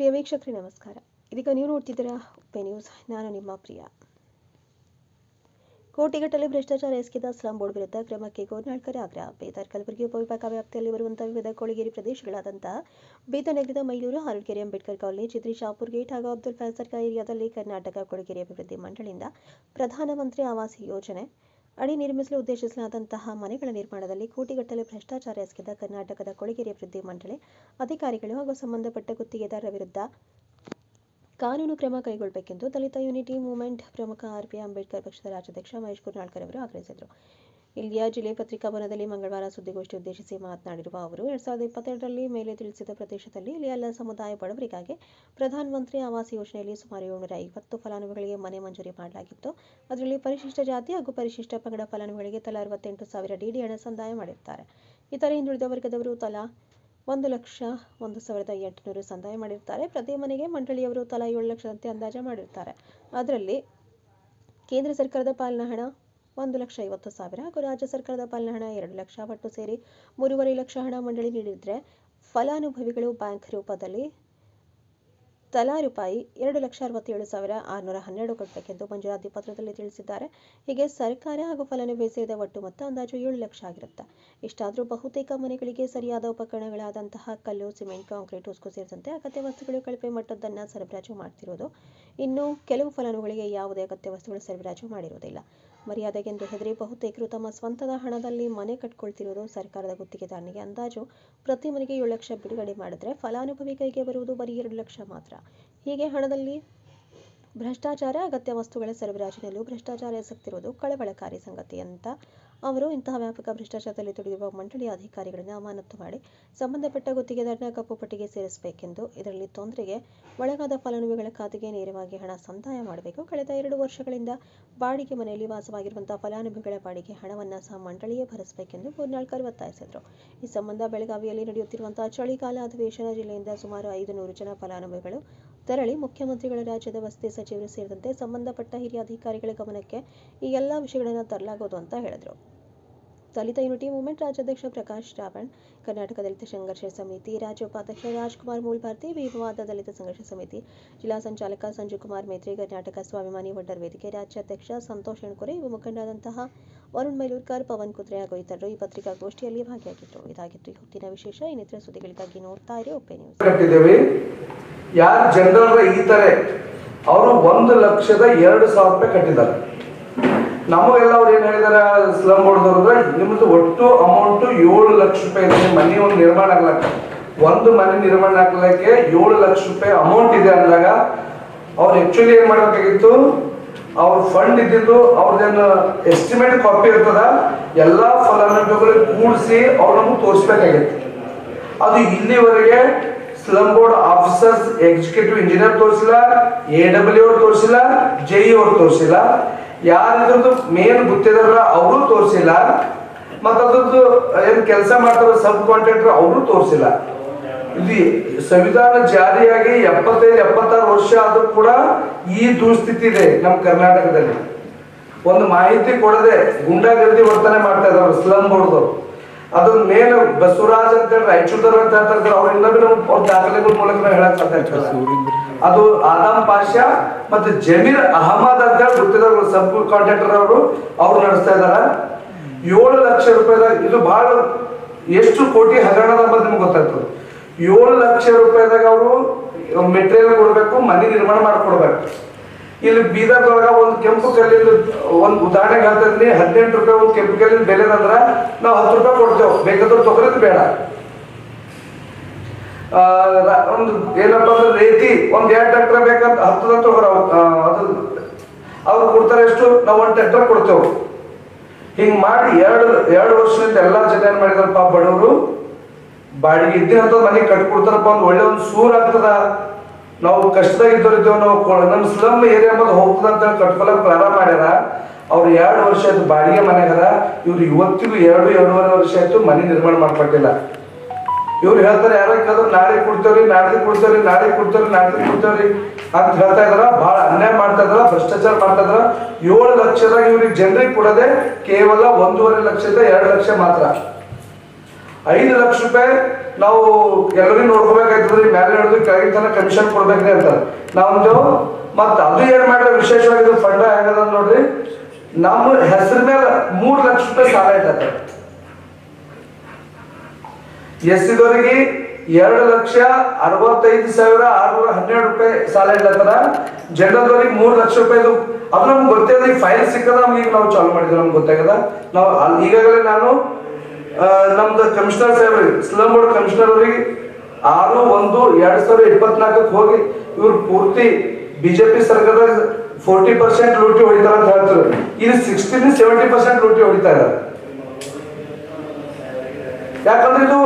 ಪ್ರಿಯ ವೀಕ್ಷಕರೇ, ನಮಸ್ಕಾರ. ಇದೀಗ ನೀವು ನೋಡ್ತಿದ್ದೀರಾ ಉಪ್ಪೆ ನ್ಯೂಸ್ ನಾನು ನಿಮ್ಮ ಪ್ರಿಯ. ಕೋಟಿಗಟ್ಟಲೆ ಭ್ರಷ್ಟಾಚಾರ ಎಸಗಿದ ಸ್ಲಂ ಬೋರ್ಡ್ ವಿರುದ್ಧ ಕ್ರಮಕ್ಕೆ ಗೋರ್ನಾಳ್ಕರ್ ಆಗ್ರಹ. ಬೀದರ್ ಕಲಬುರಗಿ ಉಪವಿಭಾಗ ವ್ಯಾಪ್ತಿಯಲ್ಲಿ ಬರುವಂತಹ ವಿವಿಧ ಕೊಳಗೇರಿ ಪ್ರದೇಶಗಳಾದಂತಹ ಬೀದರ್ ನಗರದ ಮೈಲೂರು ಹಾರಡ್ಗೆರೆ ಅಂಬೇಡ್ಕರ್ ಕಾಲೋನಿ ಚಿತ್ರಿ ಶಾಪುರ್ ಗೇಟ್ ಹಾಗೂ ಅಬ್ದುಲ್ ಫಾಸರ್ಕ ಏರಿಯಾದಲ್ಲಿ ಕರ್ನಾಟಕ ಕೊಳಗೇರಿ ಅಭಿವೃದ್ಧಿ ಮಂಡಳಿಯಿಂದ ಪ್ರಧಾನಮಂತ್ರಿ ಆವಾಸ್ ಯೋಜನೆ ಅಡಿ ನಿರ್ಮಿಸಲು ಉದ್ದೇಶಿಸಲಾದಂತಹ ಮನೆಗಳ ನಿರ್ಮಾಣದಲ್ಲಿ ಕೋಟಿಗಟ್ಟಲೆ ಭ್ರಷ್ಟಾಚಾರ ಎಸಗಿದ ಕರ್ನಾಟಕದ ಕೊಳಗೇರಿ ಅಭಿವೃದ್ಧಿ ಮಂಡಳಿ, ಅಧಿಕಾರಿಗಳು ಹಾಗೂ ಸಂಬಂಧಪಟ್ಟ ಗುತ್ತಿಗೆದಾರರ ವಿರುದ್ಧ ಕಾನೂನು ಕ್ರಮ ಕೈಗೊಳ್ಳಬೇಕೆಂದು ದಲಿತ ಯುನಿಟಿ ಮೂವ್ಮೆಂಟ್ ಪ್ರಮುಖ ಆರ್ಪಿ ಅಂಬೇಡ್ಕರ್ ಪಕ್ಷದ ರಾಜ್ಯಾಧ್ಯಕ್ಷ ಮಹೇಶ್ ಕುರ್ನಾಳ್ಕರ್ ಅವರು ಆಗ್ರಹಿಸಿದರು. ಇಲ್ಲಿಯ ಜಿಲ್ಲೆ ಪತ್ರಿಕಾ ಭವನದಲ್ಲಿ ಮಂಗಳವಾರ ಸುದ್ದಿಗೋಷ್ಠಿ ಉದ್ದೇಶಿಸಿ ಮಾತನಾಡಿರುವ ಅವರು, ಎರಡ್ ಸಾವಿರದ ಇಪ್ಪತ್ತೆರಡರಲ್ಲಿ ಮೇಲೆ ತಿಳಿಸಿದ ಪ್ರದೇಶದಲ್ಲಿ ಇಲ್ಲಿ ಎಲ್ಲ ಸಮುದಾಯ ಬಡವರಿಗಾಗಿ ಪ್ರಧಾನಮಂತ್ರಿ ಆವಾಸ್ ಯೋಜನೆಯಲ್ಲಿ ಸುಮಾರು ಏಳ್ನೂರ ಐವತ್ತು ಫಲಾನುಭವಿಗಳಿಗೆ ಮನೆ ಮಂಜೂರಿ ಮಾಡಲಾಗಿತ್ತು. ಅದರಲ್ಲಿ ಪರಿಶಿಷ್ಟ ಜಾತಿ ಹಾಗೂ ಪರಿಶಿಷ್ಟ ಪಂಗಡ ಫಲಾನುಭವಿಗಳಿಗೆ ತಲಾ ಅರವತ್ತೆಂಟು ಸಾವಿರ ಡಿಡಿ ಹಣ ಸಂದಾಯ ಮಾಡಿರುತ್ತಾರೆ. ಇತರ ಹಿಂದುಳಿದ ವರ್ಗದವರು ತಲಾ ಒಂದು ಲಕ್ಷ ಒಂದು ಸಾವಿರದ ಎಂಟುನೂರು ಸಂದಾಯ ಮಾಡಿರ್ತಾರೆ ಪ್ರತಿ ಮನೆಗೆ ಮಂಡಳಿಯವರು ತಲಾ ಏಳು ಲಕ್ಷದಂತೆ ಅಂದಾಜು ಮಾಡಿರ್ತಾರೆ ಅದರಲ್ಲಿ ಕೇಂದ್ರ ಸರ್ಕಾರದ ಪಾಲಿನ ಹಣ ಒಂದು ಲಕ್ಷ ಐವತ್ತು ಸಾವಿರ ಹಾಗೂ ರಾಜ್ಯ ಸರ್ಕಾರದ ಪಾಲಿನ ಹಣ ಎರಡು ಲಕ್ಷ ಒಟ್ಟು ಸೇರಿ ಮೂರುವರೆ ಲಕ್ಷ ಹಣ ಮಂಡಳಿ ನೀಡಿದರೆ ಫಲಾನುಭವಿಗಳು ಬ್ಯಾಂಕ್ ರೂಪದಲ್ಲಿ ತಲಾ ರೂಪಾಯಿ ಎರಡು ಲಕ್ಷ ಅರವತ್ತೇಳು ಸಾವಿರ ಆರುನೂರ ಹನ್ನೆರಡು ಕೊಡಬೇಕೆಂದು ಮಂಜೂರಾತಿ ಪತ್ರದಲ್ಲಿ ತಿಳಿಸಿದ್ದಾರೆ. ಹೀಗೆ ಸರ್ಕಾರ ಹಾಗೂ ಫಲಾನುಭವಿ ಸೇರಿದ ಒಟ್ಟು ಮೊತ್ತ ಅಂದಾಜು ಏಳು ಲಕ್ಷ ಆಗಿರುತ್ತೆ? ಇಷ್ಟಾದರೂ ಬಹುತೇಕ ಮನೆಗಳಿಗೆ ಸರಿಯಾದ ಉಪಕರಣಗಳಾದಂತಹ ಕಲ್ಲು, ಸಿಮೆಂಟ್, ಕಾಂಕ್ರೀಟ್, ಉಸ್ಕು ಸೇರಿದಂತೆ ಅಗತ್ಯ ವಸ್ತುಗಳು ಕಳಪೆ ಮಟ್ಟದ್ದನ್ನು ಸರಬರಾಜು ಮಾಡ್ತಿರೋದು ಇನ್ನು ಕೆಲವು ಫಲಾನುಭವಿಗಳಿಗೆ ಯಾವುದೇ ಅಗತ್ಯ ವಸ್ತುಗಳು ಸರಬರಾಜು ಮಾಡಿರುವುದಿಲ್ಲ. ಮರ್ಯಾದೆಗೆಂದು ಹೆದರಿ ಬಹುತೇಕರು ತಮ್ಮ ಸ್ವಂತದ ಹಣದಲ್ಲಿ ಮನೆ ಕಟ್ಕೊಳ್ತಿರೋದು ಸರ್ಕಾರದ ಗುತ್ತಿಗೆದಾರನಿಗೆ ಅಂದಾಜು ಪ್ರತಿ ಮನೆಗೆ ಏಳು ಲಕ್ಷ ಬಿಡುಗಡೆ ಮಾಡಿದ್ರೆ ಫಲಾನುಭವಿ ಕೈಗೆ ಬರುವುದು ಬರೀ ಎರಡು ಲಕ್ಷ ಮಾತ್ರ. ಹೀಗೆ ಹಣದಲ್ಲಿ ಭ್ರಷ್ಟಾಚಾರ, ಅಗತ್ಯ ವಸ್ತುಗಳ ಸರಬರಾಜಿನಲ್ಲೂ ಭ್ರಷ್ಟಾಚಾರ ಎಸಗ್ತಿರುವುದು ಕಳವಳಕಾರಿ ಸಂಗತಿ ಅಂತ ಅವರು ಇಂತಹ ವ್ಯಾಪಕ ಭ್ರಷ್ಟಾಚಾರದಲ್ಲಿ ತೊಡಗಿರುವ ಮಂಡಳಿಯ ಅಧಿಕಾರಿಗಳನ್ನು ಅಮಾನತು ಮಾಡಿ ಸಂಬಂಧಪಟ್ಟ ಗುತ್ತಿಗೆದಾರನ ಕಪ್ಪು ಪಟ್ಟಿಗೆ ಸೇರಿಸಬೇಕೆಂದು ಇದರಲ್ಲಿ ತೊಂದರೆಗೆ ಒಳಗಾದ ಫಲಾನುಭವಿಗಳ ಖಾತೆಗೆ ನೇರವಾಗಿ ಹಣ ಸಂದಾಯ ಮಾಡಬೇಕು. ಕಳೆದ ಎರಡು ವರ್ಷಗಳಿಂದ ಬಾಡಿಗೆ ಮನೆಯಲ್ಲಿ ವಾಸವಾಗಿರುವಂತಹ ಫಲಾನುಭವಿಗಳ ಬಾಡಿಗೆ ಹಣವನ್ನು ಸಹ ಮಂಡಳಿಯೇ ಭರಿಸಬೇಕೆಂದು ಗೋರ್ನಾಳ್ಕರ್ ಒತ್ತಾಯಿಸಿದರು. ಈ ಸಂಬಂಧ ಬೆಳಗಾವಿಯಲ್ಲಿ ನಡೆಯುತ್ತಿರುವಂತಹ ಚಳಿಗಾಲ ಅಧಿವೇಶನ ಜಿಲ್ಲೆಯಿಂದ ಸುಮಾರು ಐದು ನೂರು ಜನ ಫಲಾನುಭವಿಗಳು ತೆರಳಿ ಮುಖ್ಯಮಂತ್ರಿಗಳ ರಾಜ್ಯದ ವಸತಿ ಸಚಿವರು ಸೇರಿದಂತೆ ಸಂಬಂಧಪಟ್ಟ ಹಿರಿಯ ಅಧಿಕಾರಿಗಳ ಗಮನಕ್ಕೆ ಈ ಎಲ್ಲ ವಿಷಯಗಳನ್ನು ತರಲಾಗುವುದು ಅಂತ ಹೇಳಿದರು. ದಲಿತ ಯೂನಿಟಿ ಮೂವ್ಮೆಂಟ್ ರಾಜ್ಯಾಧ್ಯಕ್ಷ ಪ್ರಕಾಶ್ ರಾವಣ್, ಕರ್ನಾಟಕ ದಲಿತ ಸಂಘರ್ಷ ಸಮಿತಿ ರಾಜ್ಯ ಉಪಾಧ್ಯಕ್ಷ ರಾಜ್ಕುಮಾರ್ ಮೂಲ್ಭಾರತಿ ವಿಭವಾದ ದಲಿತ ಸಂಘರ್ಷ ಸಮಿತಿ ಜಿಲ್ಲಾ ಸಂಚಾಲಕ ಸಂಜು ಕುಮಾರ್ ಮೇತ್ರಿ, ಕರ್ನಾಟಕ ಸ್ವಾಭಿಮಾನಿ ವಡ್ಡರ್ ವೇದಿಕೆ ರಾಜ್ಯಾಧ್ಯಕ್ಷ ಸಂತೋಷ್ ಎಣ್ಕುರೆ ಯುವ ಮುಖಂಡರಾದಂತಹ ವರುಣ್ ಮೈಲೂರ್ಕರ್, ಪವನ್ ಕುದ್ರೆ ಹಾಗೂ ಇತರರು ಈ ಪತ್ರಿಕಾಗೋಷ್ಠಿಯಲ್ಲಿ ಭಾಗಿಯಾಗಿದ್ದರು ಇದಾಗಿತ್ತು ಹೊತ್ತಿನ ವಿಶೇಷ. ಇನ್ನಿತರ ಸುದ್ದಿಗಳಿಗಾಗಿ ನೋಡ್ತಾ ಇರಿ ಒಪ್ಪೆ ನ್ಯೂಸ್ ಜನರಲ್ ಈತಾರೆ ಅವರು ಒಂದು ಲಕ್ಷದ ಎರಡು ಸಾವಿರ ರೂಪಾಯಿ ಕಟ್ಟಿದ್ದಾರೆ. ನಮಗೆಲ್ಲ ಅವ್ರು ಏನ್ ಹೇಳಿದಾರೆ ಸ್ಲಮ್ ಬೋರ್ಡ್ದವ್ರು ನಿಮ್ದು ಒಟ್ಟು ಅಮೌಂಟ್ ಏಳು ಲಕ್ಷ ರೂಪಾಯಿ ಮನೆ ಒಂದು ನಿರ್ಮಾಣ ಆಗ್ಲಕ್ಕ ಒಂದು ಮನೆ ನಿರ್ಮಾಣ ಆಗ್ಲಕ್ಕೆ ಏಳು ಲಕ್ಷ ರೂಪಾಯಿ ಅಮೌಂಟ್ ಇದೆ ಅಂದಾಗ, ಅವ್ರು ಆಕ್ಚುಲಿ ಏನ್ ಮಾಡಬೇಕಾಗಿತ್ತು? ಅವ್ರ ಫಂಡ್ ಇದ್ದಿದ್ದು ಅವ್ರದ್ದೇನು ಎಸ್ಟಿಮೇಟ್ ಕಾಪಿ ಇರ್ತದ, ಎಲ್ಲಾ ಫಲಾನುಭವಿಗಳಿಗೆ ಕೂಡಿಸಿ ಅವ್ರ ನಮ್ಗೆ ತೋರಿಸ್ಬೇಕಾಗಿತ್ತು. ಅದು ಇಲ್ಲಿವರೆಗೆ slum board officers executive engineer ತೋರಿಸಿಲ್ಲ ಎ ಡಬ್ಲ್ಯೂ ಅವ್ರು ತೋರಿಸಿಲ್ಲ ಜೆ ಇ ಅವ್ರು ತೋರಿಸಿಲ್ಲ. ಯಾರಿದ್ರದ್ದು ಮೇನ್ ಗುತ್ತಿದಾರ ಅವರು ತೋರಿಸಿಲ್ಲ. ಮತ್ತು ಅದ್ರದ್ದು ಏನ್ ಕೆಲಸ ಮಾಡ್ತಾರ ಸಬ್ ಕಾಂಟ್ರಾಕ್ಟರ್ ಅವರು ತೋರಿಸಿಲ್ಲ. ಇಲ್ಲಿ ಸಂವಿಧಾನ ಜಾರಿಯಾಗಿ ಎಪ್ಪತ್ತೈದು, ಎಪ್ಪತ್ತಾರು ವರ್ಷ ಆದ್ರೂ ಕೂಡ ಈ ದುಸ್ಥಿತಿ ಇದೆ ನಮ್ಮ ಕರ್ನಾಟಕದಲ್ಲಿ. ಒಂದು ಮಾಹಿತಿ ಕೊಡದೆ ಗುಂಡಾಗರ್ದಿ ವರ್ತನೆ ಮಾಡ್ತಾ ಇದ್ದಾರೆ ಸ್ಲಮ್ ಬೋರ್ಡ್ದವ್ರು ಅದ್ರ ಮೇಲೆ ಬಸವರಾಜ್ ಅಂತ ಹೇಳಿ ರಾಯಚೂರ್ದವ್ರು ಅಂತ ಹೇಳ್ತಾರೆ, ಅವ್ರ ಇನ್ನೊಬ್ಬರು ದಾಖಲೆಗಳ ಮೂಲಕ ಹೇಳಕ್ ಸಾಧ್ಯ. ಅದು ಆದಾಮ್ ಪಾಷಾ ಮತ್ತೆ ಜಮೀರ್ ಅಹಮದ್ ಅಂತ ಹೇಳಿ ಗೊತ್ತಿದ್ದಾರೆ ಸಬ್ ಕಾಂಟ್ರಾಕ್ಟರ್ ಅವರು, ಅವ್ರು ನಡೆಸ್ತಾ ಇದಾರ. ಏಳು ಲಕ್ಷ ರೂಪಾಯಿದಾಗ ಇದು ಬಹಳ ಎಷ್ಟು ಕೋಟಿ ಹಗರಣದ ಬಗ್ಗೆ ನಿಮ್ಗೆ ಗೊತ್ತಾಯ್ತು. ಏಳು ಲಕ್ಷ ರೂಪಾಯಿದಾಗ ಅವರು ಮೆಟೀರಿಯಲ್ ಕೊಡ್ಬೇಕು, ಮನೆ ನಿರ್ಮಾಣ ಮಾಡಿಕೊಡ್ಬೇಕು. ಇಲ್ಲಿ ಬೀದರ್ದೊಳಗ ಒಂದು ಕೆಂಪು ಕಲ್ಲಿನ ಒಂದು ಉದಾಹರಣೆಗೆ ಹೇಳ್ತೀನಿ ಹದಿನೆಂಟು ರೂಪಾಯಿ ಒಂದು ಕೆಂಪು ಕಲ್ಲಿನ ಬೆಲೆ ಅಂದ್ರೆ ನಾವು ಹತ್ತು ರೂಪಾಯಿ ಕೊಡ್ತೇವೆ ಬೇಕಾದ್ರೆ ತೊಗರಿದ್ ಬೇಡ. ಒಂದು ಏನಪ್ಪ ಅಂದ್ರೆ ರೇತಿ, ಒಂದ್ ಎರಡು ಟ್ರ್ಯಾಕ್ಟರ್ ಬೇಕಂತ ಹತ್ತದ ತಗೋರ ಅದು, ಅವ್ರು ಕೊಡ್ತಾರೆ ಎಷ್ಟು? ನಾವು ಒಂದು ಟ್ರ್ಯಾಕ್ಟರ್ ಕೊಡ್ತೇವೆ. ಹಿಂಗ್ ಮಾಡಿ ಎರಡು ಎರಡು ವರ್ಷದಿಂದ ಎಲ್ಲಾ ಜನ ಏನ್ ಮಾಡಿದಾರಪ್ಪ ಬಡವರು, ಬಾಡಿಗೆ ಅಂತ ಮನೆ ಕಟ್ಕೊಡ್ತಾರಪ್ಪ ಒಂದು ಒಳ್ಳೆ ಒಂದು ಸೂರ್ ಆಗ್ತದ. ನಾವು ಕಷ್ಟದಾಗ ಇದ್ದವರಿದ್ದೇವೆ ನಾವು ನಮ್ಮ ಸ್ಲಮ್ ಏರಿಯಾ ಬಂದು ಹೋಗ್ತದ ಅಂತ ಕಟ್ಕೊಳಕ್ ಪ್ರಾರಂಭ ಮಾಡ್ಯಾರ. ಅವ್ರು ಎರಡು ವರ್ಷ ಆಯ್ತು ಬಾಡಿಗೆ ಅದ. ಇವ್ರು ಇವತ್ತಿಗೂ ಎರಡು, ಎರಡೂವರೆ ವರ್ಷ ಆಯ್ತು ಮನೆ ನಿರ್ಮಾಣ ಮಾಡ್ಕೊಟ್ಟಿಲ್ಲ. ಇವ್ರು ಹೇಳ್ತಾರೆ, ಯಾರೋ ಕೇಳಿದ್ರು ನಾಳೆ ಕೊಡ್ತೇವ್ರಿ ನಾಳೆ ಕೊಡ್ತೇವ್ರಿ ನಾಳೆ ಕೊಡ್ತೇವ್ರಿ ನಾಳೆ ಕೊಡ್ತೇವ್ರಿ. ಅಂತ ಹೇಳ್ತಾ ಇದಾರ, ಬಹಳ ಅನ್ಯಾಯ ಮಾಡ್ತಾ ಇದಾರ, ಭ್ರಷ್ಟಾಚಾರ ಮಾಡ್ತಾ ಇದಾರ. ಏಳು ಲಕ್ಷದಾಗ ಇವ್ರಿಗೆ ಜನರಿಗೆ ಕೊಡದೆ ಕೇವಲ ಒಂದೂವರೆ ಲಕ್ಷದ ಎರಡು ಲಕ್ಷ ಮಾತ್ರ. ಐದು ಲಕ್ಷ ರೂಪಾಯಿ ನಾವು ಎಲ್ಲರಿಗೂ ನೋಡ್ಕೋಬೇಕಾಯ್ತದ್ರಿ, ಮ್ಯಾಲೆ ಹಿಡಿದು ಕೆಳಗಿನ ತನಕ ಕಮಿಷನ್ ಕೊಡ್ಬೇಕ್ರಿ ಅಂತ. ನಮ್ದು, ಮತ್ತೆ ಅದು ಏನ್ ಮಾಡ್ರಿ ವಿಶೇಷವಾಗಿ ಫಂಡ ಹೆಂಗದ ನೋಡ್ರಿ, ನಮ್ಮ ಹೆಸರ ಮೇಲೆ ಮೂರು ಲಕ್ಷ ರೂಪಾಯಿ ಸಾಲ ಇಟ್ಟದ ಎಸ್ ಸಿದವರಿಗೆ ಎರಡು ಲಕ್ಷ ಅರವತ್ತೈದು ಸಾವಿರ ಆರ್ನೂರ ಹನ್ನೆರಡು ರೂಪಾಯಿ ಸಾಲ ಇಡ್ಲತ್ತಾರ ಜನರಲ್ದವ್ರಿಗೆ ಮೂರು ಲಕ್ಷ ರೂಪಾಯಿದು ಅದು ನಮ್ಗೆ ಗೊತ್ತಿಲ್ಲ ಈಗ ಫೈಲ್ ಸಿಕ್ಕದ ಈಗ ನಾವು ಚಾಲು ಮಾಡಿದ್ವಿ ನಮ್ಗೆ ಗೊತ್ತಾಗದ ನಾವು ಅಲ್ಲಿ ಈಗಾಗಲೇ ನಾನು ನಮ್ದು ಕಮಿಷನರ್ ಸಾಹೇಬ್ರಿಗೆ ಸ್ಲಮ್ ಬೋರ್ಡ್ ಕಮಿಷನರ್ ಅವರಿಗೆ ಆರು ಒಂದು ಎರಡ್ ಸಾವಿರದ ಇಪ್ಪತ್ನಾಲ್ಕಕ್ಕೆ ಹೋಗಿ ಇವ್ರು ಪೂರ್ತಿ ಬಿಜೆಪಿ ಸರ್ಕಾರದ ಫೋರ್ಟಿ ಪರ್ಸೆಂಟ್ ಲೂಟಿ ಹೊಡಿತಾರ ಅಂತ ಹೇಳ್ತಾರೆ ಇದು ಸಿಕ್ಸ್ಟೀನ್ ಸೆವೆಂಟಿ ಪರ್ಸೆಂಟ್ ಲೂಟಿ ಹೊಡಿತಾ ಇದ್ದಾರೆ ಯಾಕಂದ್ರೆ ಇದು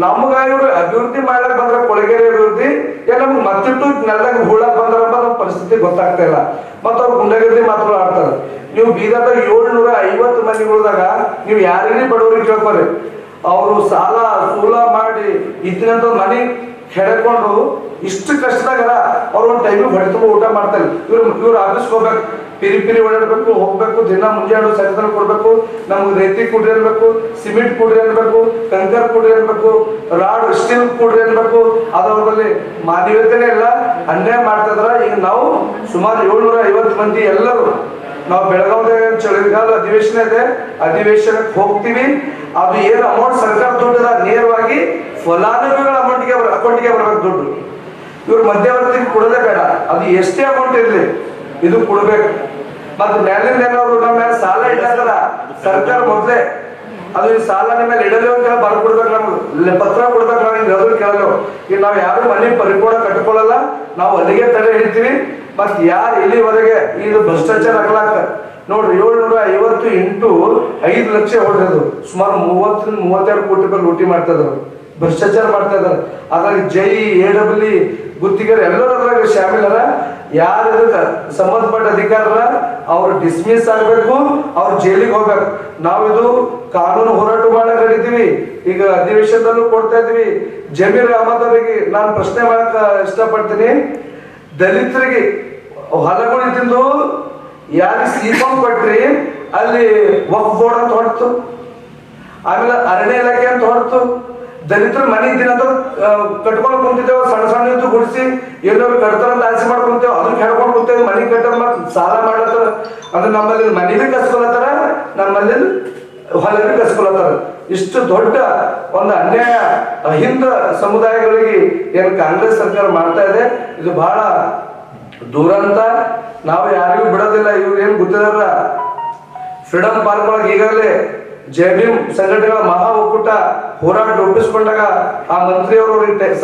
ನಮ್ಗ ಇವ್ರು ಅಭಿವೃದ್ಧಿ ಮಾಡಕ್ ಬಂದ್ರ ಕೊಳಗೇರಿ ಅಭಿವೃದ್ಧಿ, ಏನ್ ನಮ್ಗೆ ಮತ್ತಿಟ್ಟು ನೆಲದಾಗ ಹೂಳಕ್ ಬಂದ್ರಪ್ಪ ನಮ್ಮ ಪರಿಸ್ಥಿತಿ ಗೊತ್ತಾಗ್ತಾ ಇಲ್ಲ. ಮತ್ತ ಅವ್ರು ಗುಂಡಗಿರ್ದಿ ಮಾತ್ರ ಆಡ್ತಾರೆ. ನೀವು ಬೀದರ್ದಾಗ ಏಳ್ನೂರ ಐವತ್ತು ಮನೆಗಳ್ದಾಗ ನೀವು ಯಾರಿಗೂ ಬಡವರಿಗೆ ಕೇಳ್ಕೊರಿ. ಅವರು ಸಾಲ ಸೂಲ ಮಾಡಿ ಇದ್ದಿನಂತ ಮನೆ ಹೆಡ್ಕೊಂಡು ಇಷ್ಟು ಕಷ್ಟದಾಗ ಅವ್ರ ಒಂದು ಟೈಮಿಗೆ ಹೊಡೆತ ಊಟ ಮಾಡ್ತಾರೆ. ಇವ್ರು ಇವ್ರು ಆಫೀಸ್ಗೆ ಹೋಗ್ಬೇಕು. ಪಿರಿ ಪಿರಿ ಓಡಾಡ್ಬೇಕು, ಹೋಗ್ಬೇಕು, ದಿನ ಮುಂಜಾನೆ ಸಂಜೆ ಕೊಡ್ಬೇಕು, ನಮ್ಗೆ ರೇತಿ ಕೂಡ್ರಿ ಅನ್ಬೇಕು, ಸಿಮೆಂಟ್ ಕುಡ್ರಿ ಅನ್ಬೇಕು, ಕಂಕರ್ ಕುಡ್ರಿ ಅನ್ಬೇಕು, ರಾಡ್, ಸ್ಟೀಲ್ ಕುಡ್ರಿ ಅನ್ಬೇಕು ಅದ್ರ ಮಾನವೀಯತೆ ಇಲ್ಲ, ಅನ್ಯಾಯ ಮಾಡ್ತಿದ್ರ ಈಗ ನಾವು ಸುಮಾರು ಏಳ್ನೂರ ಐವತ್ತು ಮಂದಿ ಎಲ್ಲರೂ, ನಾವು ಬೆಳಗಾವಿದಾಗ ಚಳಿಗಾಲ ಅಧಿವೇಶನ ಇದೆ, ಅಧಿವೇಶನಕ್ಕೆ ಹೋಗ್ತೀವಿ. ಅದು ಏನು ಅಮೌಂಟ್ ಸರ್ಕಾರ ದುಡ್ಡದ ನೇರವಾಗಿ ಫಲಾನುಭವಿಗಳ ಅಮೌಂಟ್ಗೆ ಅಕೌಂಟ್ಗೆ ಬರಬೇಕು ದುಡ್ಡು. ಇವ್ರು ಮಧ್ಯವರ್ತಿಗೆ ಕೊಡೋದೇ ಬೇಡ. ಅದು ಎಷ್ಟೇ ಅಮೌಂಟ್ ಇರಲಿ ಇದು ಕೊಡ್ಬೇಕು. ಮತ್ತೆ ಮೇಲಿಂದ ಏನಾದ್ರು ನಮ್ಮ ಸಾಲ ಇಟ್ಟಾರ ಸರ್ಕಾರ ಮೊದ್ಲೇ ಅದು ಈ ಸಾಲ ನಿಮ್ಮ ಮೇಲೆ ಇಡಲಿ ಅಂತ ಹೇಳಿ ಬರ್ಕೊಡ್ಬೇಕು ನಮ್ಗೆ. ಪತ್ರ ಕೊಡ್ಬೇಕು ನಾವು, ಹಿಂಗೆ ಹೇಳೋದು ಕೇಳಲು ಈಗ ನಾವು ಯಾರು ಮನೆ ಪರಿಪೂರ್ಣ ಕಟ್ಕೊಳ್ಳಲ್ಲ ನಾವು ಅಲ್ಲಿಗೆ ತಡೆ ಹಿಡಿತೀವಿ. ಮತ್ ಯಾರು ಇಲ್ಲಿವರೆಗೆ ಇದು ಭ್ರಷ್ಟಾಚಾರ ಆಗ್ಲಾಕ ನೋಡ್ರಿ ಏಳ್ನೂರ ಐವತ್ತು ಇಂಟು ಐದು ಲಕ್ಷ ಹೊಡೆದು ಸುಮಾರು ಮೂವತ್ತರಿಂದ ಮೂವತ್ತೆರಡು ಕೋಟಿ ರೂಪಾಯಿ ಲೂಟಿ ಮಾಡ್ತಾ ಇದ್ರು ಭ್ರಷ್ಟಾಚಾರ ಮಾಡ್ತಾ ಇದಾರೆ ಅದ್ರಾಗ ಜೈ ಎ ಡಬ್ಲ್ಯೂ ಗುತ್ತಿಗೆರು ಎಲ್ಲರೂ ಅದ್ರಾಗ ಶಾಮಿಲರ ಯಾರು ಸಂಬಂಧಪಟ್ಟ ಅಧಿಕಾರ ಅವ್ರು ಡಿಸ್ಮಿಸ್ ಆಗ್ಬೇಕು, ಅವ್ರು ಜೈಲಿಗೆ ಹೋಗ್ಬೇಕು. ನಾವಿದು ಕಾನೂನು ಹೋರಾಟ ಮಾಡಕ್ ನಡೀತೀವಿ ಈಗ ಅಧಿವೇಶನದಲ್ಲೂ ಕೊಡ್ತಾ ಇದೀವಿ ಜಮೀರ್ ಅಹಮದ್ ಅವರಿಗೆ ನಾನು ಪ್ರಶ್ನೆ ಮಾಡಕ್ ಇಷ್ಟಪಡ್ತೀನಿ. ದಲಿತರಿಗೆ ಹೊಲಗಳು ತಿಂದು ಯಾರಿಗೆ ಸೀಮಂ ಕೊಟ್ರಿ, ಅಲ್ಲಿ ವಕ್ ಬೋರ್ಡ್ ಅಂತ ಹೊಡ್ತು ಆಮೇಲೆ ಅರಣ್ಯ ಇಲಾಖೆ ಅಂತ ಹೊರತು. ದಲಿತರು ಮನೆ ದಿನ ಕಟ್ಕೊಂಡು ಕುಂತಿದ್ದೇವೆ, ಸಣ್ಣ ಸಣ್ಣ ಇದ್ದು ಗುಡಿಸಿ ಕಟ್ತಾರ ಅಂತ ಆಸೆ ಮಾಡ್ಕೊಂತೇವೆ ಅದನ್ನ ಕೆಡ್ಕೊಂಡು ಕುಂತೇವೆ ಮನೆ ಕಟ್ಟದ ಮತ್ತೆ ಸಾಲ ಮಾಡತ್ತಾರ ಅಂದ್ರೆ ನಮ್ಮಲ್ಲಿ ಮನೆ ಕಸ್ಕೊಳತ್ತಾರ, ನಮ್ಮಲ್ಲಿ ಹೊಲ ಕಸ್ಕೊಳತ್ತಾರ. ಇಷ್ಟು ದೊಡ್ಡ ಒಂದು ಅನ್ಯಾಯ ಅಹಿಂದ ಸಮುದಾಯಗಳಿಗೆ ಏನು ಕಾಂಗ್ರೆಸ್ ಸರ್ಕಾರ ಮಾಡ್ತಾ ಇದೆ, ಇದು ಬಹಳ ದುರಂತ. ನಾವು ಯಾರಿಗೂ ಬಿಡೋದಿಲ್ಲ, ಇವ್ರು ಏನ್ ಗೊತ್ತಿದಾರ ಫ್ರೀಡಮ್ ಪಾರ್ಕ್ ಒಳಗೆ ಈಗಾಗಲೇ ಜೆ ಸಂಘಟನೆಗಳ ಮಹಾ ಒಕ್ಕೂಟ ಹೋರಾಟ ರೂಪಿಸ್ಕೊಂಡಾಗ ಆ ಮಂತ್ರಿಯವರು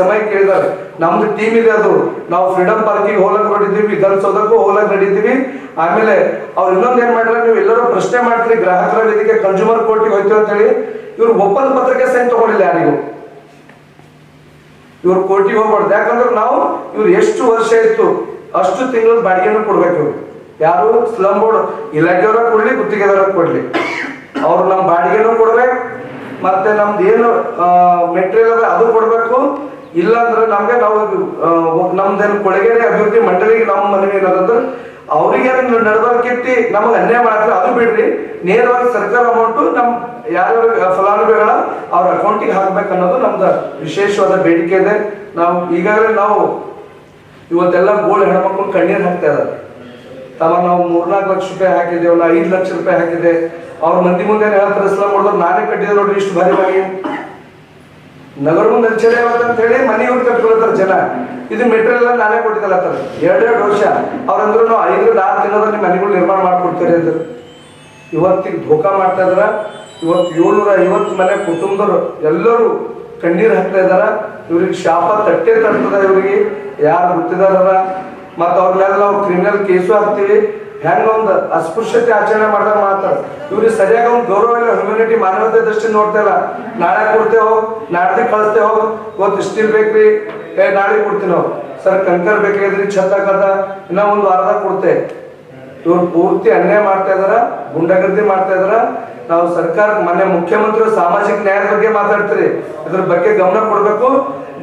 ಸಮಯ ಕೇಳಿದ್ದಾರೆ. ನಮ್ದು ಟೀಮ್ ಇದೆ ಅದು. ನಾವು ಫ್ರೀಡಂ ಪಾರ್ಕಿಗೆ ಹೋಲಕ್ ನೋಡಿದ್ದೀವಿ, ವಿಧಾನಸೌಧಕ್ಕೂ ಹೋಲಕ್ ನಡೀತೀವಿ. ಆಮೇಲೆ ಅವ್ರು ಇನ್ನೊಂದು ಏನ್ ಮಾಡಿದ್ರೆ ನೀವು ಎಲ್ಲರೂ ಪ್ರಶ್ನೆ ಮಾಡ್ತೀರಿ, ಗ್ರಾಹಕರ ವೇದಿಕೆ ಕನ್ಸ್ಯೂಮರ್ ಕೋರ್ಟಿಗೆ ಹೋಯ್ತೀವಿ ಅಂತ ಹೇಳಿ ಇವ್ರು ಒಪ್ಪಂದ ಪತ್ರಕ್ಕೆ ಸೈನ್ ತಗೊಂಡಿಲ್ಲ ಯಾರಿಗೂ ಇವ್ರು? ಕೋರ್ಟಿಗೆ ಹೋಗ್ಬಾರ್ದು. ಯಾಕಂದ್ರೆ ನಾವು ಇವ್ರು ಎಷ್ಟು ವರ್ಷ ಇತ್ತು ಅಷ್ಟು ತಿಂಗಳ ಬಾಡಿಗೆನೂ ಕೊಡ್ಬೇಕು ಯಾರು? ಸ್ಲಮ್ ಬೋರ್ಡ್ ಇಲಾಖೆಯವ್ರ ಕೊಡ್ಲಿ ಗುತ್ತಿಗೆದಾರ ಕೊಡ್ಲಿ. ಅವ್ರು ನಮ್ಮ ಬಾಡಿಗೆನೂ ಕೊಡ್ಬೇಕು, ಮತ್ತೆ ನಮ್ದು ಏನು ಮೆಟೀರಿಯಲ್ ಅದ ಅದು ಕೊಡ್ಬೇಕು. ಇಲ್ಲಾಂದ್ರೆ ನಮ್ಗೆ ನಾವು ನಮ್ದೇನು ಕೊಳಗೇರಿ ಅಭಿವೃದ್ಧಿ ಮಂಡಳಿಗೆ ನಮ್ಮ ಮನವಿ ಏನದಂದ್ರೆ ಅವ್ರಿಗೆ ನಡಬರ್ಕಿತ್ತಿ ನಮಗೆ ಅನ್ಯಾಯ ಮಾಡ್ತಾರೆ ಅದು ಬಿಡ್ರಿ. ನೇರವಾಗಿ ಸರ್ಕಾರ ಅಮೌಂಟು ನಮ್ ಯಾರ್ಯಾರ ಫಲಾನುಭವಿಗಳ ಅವ್ರ ಅಕೌಂಟಿಗೆ ಹಾಕ್ಬೇಕು ಅನ್ನೋದು ನಮ್ದು ವಿಶೇಷವಾದ ಬೇಡಿಕೆ ಇದೆ. ನಾವು ಈಗಾಗಲೇ ನಾವು ಇವತ್ತೆಲ್ಲ ಗೋಳ್ ಹೆಣ್ಮಕ್ಳು ಕಣ್ಣೀರ್ ಹಾಕ್ತಾ ಇದಾರೆ ತಮ್ಮ ನಾವು ಮೂರ್ನಾಲ್ಕು ಲಕ್ಷ ರೂಪಾಯಿ ಹಾಕಿದ್ದೇವಲ್ಲ, ಐದು ಲಕ್ಷ ರೂಪಾಯಿ ಹಾಕಿದೆ ಅವ್ರ ಮಂದಿ ಮುಂದೆ ಹೇಳ್ತಾರೆ, ಇಸ್ಲಾಂ ಮಾಡಿದ್ರು ನಾನೇ ಕಟ್ಟಿದೆ ನೋಡ್ರಿ, ಇಷ್ಟು ಭಾರಿ ಬಾಗಿ ನಗರ ಮುಂದೆ ಚಳಿ ಅಂತ ಹೇಳಿ ಮನೆಯವ್ರು ಕಟ್ಕೊಳ್ತಾರೆ ಜನ. ಇದು ಮೆಟೀರಿಯಲ್ ನಾನೇ ಕೊಟ್ಟಿದ್ದಲ್ಲ ಎರಡೆರಡು ವರ್ಷ ಅವ್ರಂದ್ರು ನಾವು ಐದರಿಂದ ಆರು ದಿನದಲ್ಲಿ ಮನೆಗಳು ನಿರ್ಮಾಣ ಮಾಡ್ಕೊಡ್ತೀರಿ ಅಂದ್ರೆ. ಇವತ್ತಿಗೆ ಧೋಕಾ ಮಾಡ್ತಾ ಇದಾರ. ಇವತ್ತು ಏಳ್ನೂರ ಐವತ್ತು ಮನೆ ಕುಟುಂಬದವರು ಎಲ್ಲರೂ ಕಣ್ಣೀರು ಹಾಕ್ತಾ ಇದಾರ. ಇವ್ರಿಗೆ ಶಾಪ ತಟ್ಟೆ ತಟ್ಟದ ಇವ್ರಿಗೆ. ಯಾರು ಗೊತ್ತಿದಾರ ಮತ್ತು ಅವ್ರ ಮೇಲೆ ನಾವು ಕ್ರಿಮಿನಲ್ ಕೇಸು ಹಾಕ್ತಿವಿ ಹೆಂಗ ಒಂದು ಅಸ್ಪೃಶ್ಯತೆ ಆಚರಣೆ ಮಾಡಿದಾಗ ಮಾತ್ರ ಇವ್ರಿಗೆ ಸರಿಯಾಗಿ ಒಂದು ಗೌರವ ಇಲ್ಲ ಹ್ಯುಮ್ಯಾನಿಟಿ ಮಾನವತೆ ದೃಷ್ಟಿ ನೋಡ್ತಾ ಇಲ್ಲ. ನಾಳೆ ಕೊಡ್ತೇವೆ, ನಾಡ್ದಿ ಕಳಿಸ್ತೇವೋ ಇವತ್ತು ಸ್ಟೀಲ್ ಬೇಕ್ರಿ ಏ ನಾಳೆ ಕೊಡ್ತೀನಿ ನಾವು. ಸರ್, ಕಂಕರ್ ಬೇಕಾಗಿದ್ರಿ, ಛತ್ತ ಕದ ಇನ್ನ ಒಂದು ವಾರದಾಗ ಕೊಡ್ತೇವೆ ಇವ್ರು ಪೂರ್ತಿ ಅನ್ಯಾಯ ಮಾಡ್ತಾ ಇದಾರ, ಗುಂಡಗರ್ದಿ ಮಾಡ್ತಾ ಇದಾರ. ನಾವು ಸರ್ಕಾರ ಮನೆ ಮುಖ್ಯಮಂತ್ರಿ ಸಾಮಾಜಿಕ ನ್ಯಾಯದ ಬಗ್ಗೆ ಮಾತಾಡ್ತೀರಿ. ಅದ್ರ ಬಗ್ಗೆ ಗಮನ ಕೊಡ್ಬೇಕು.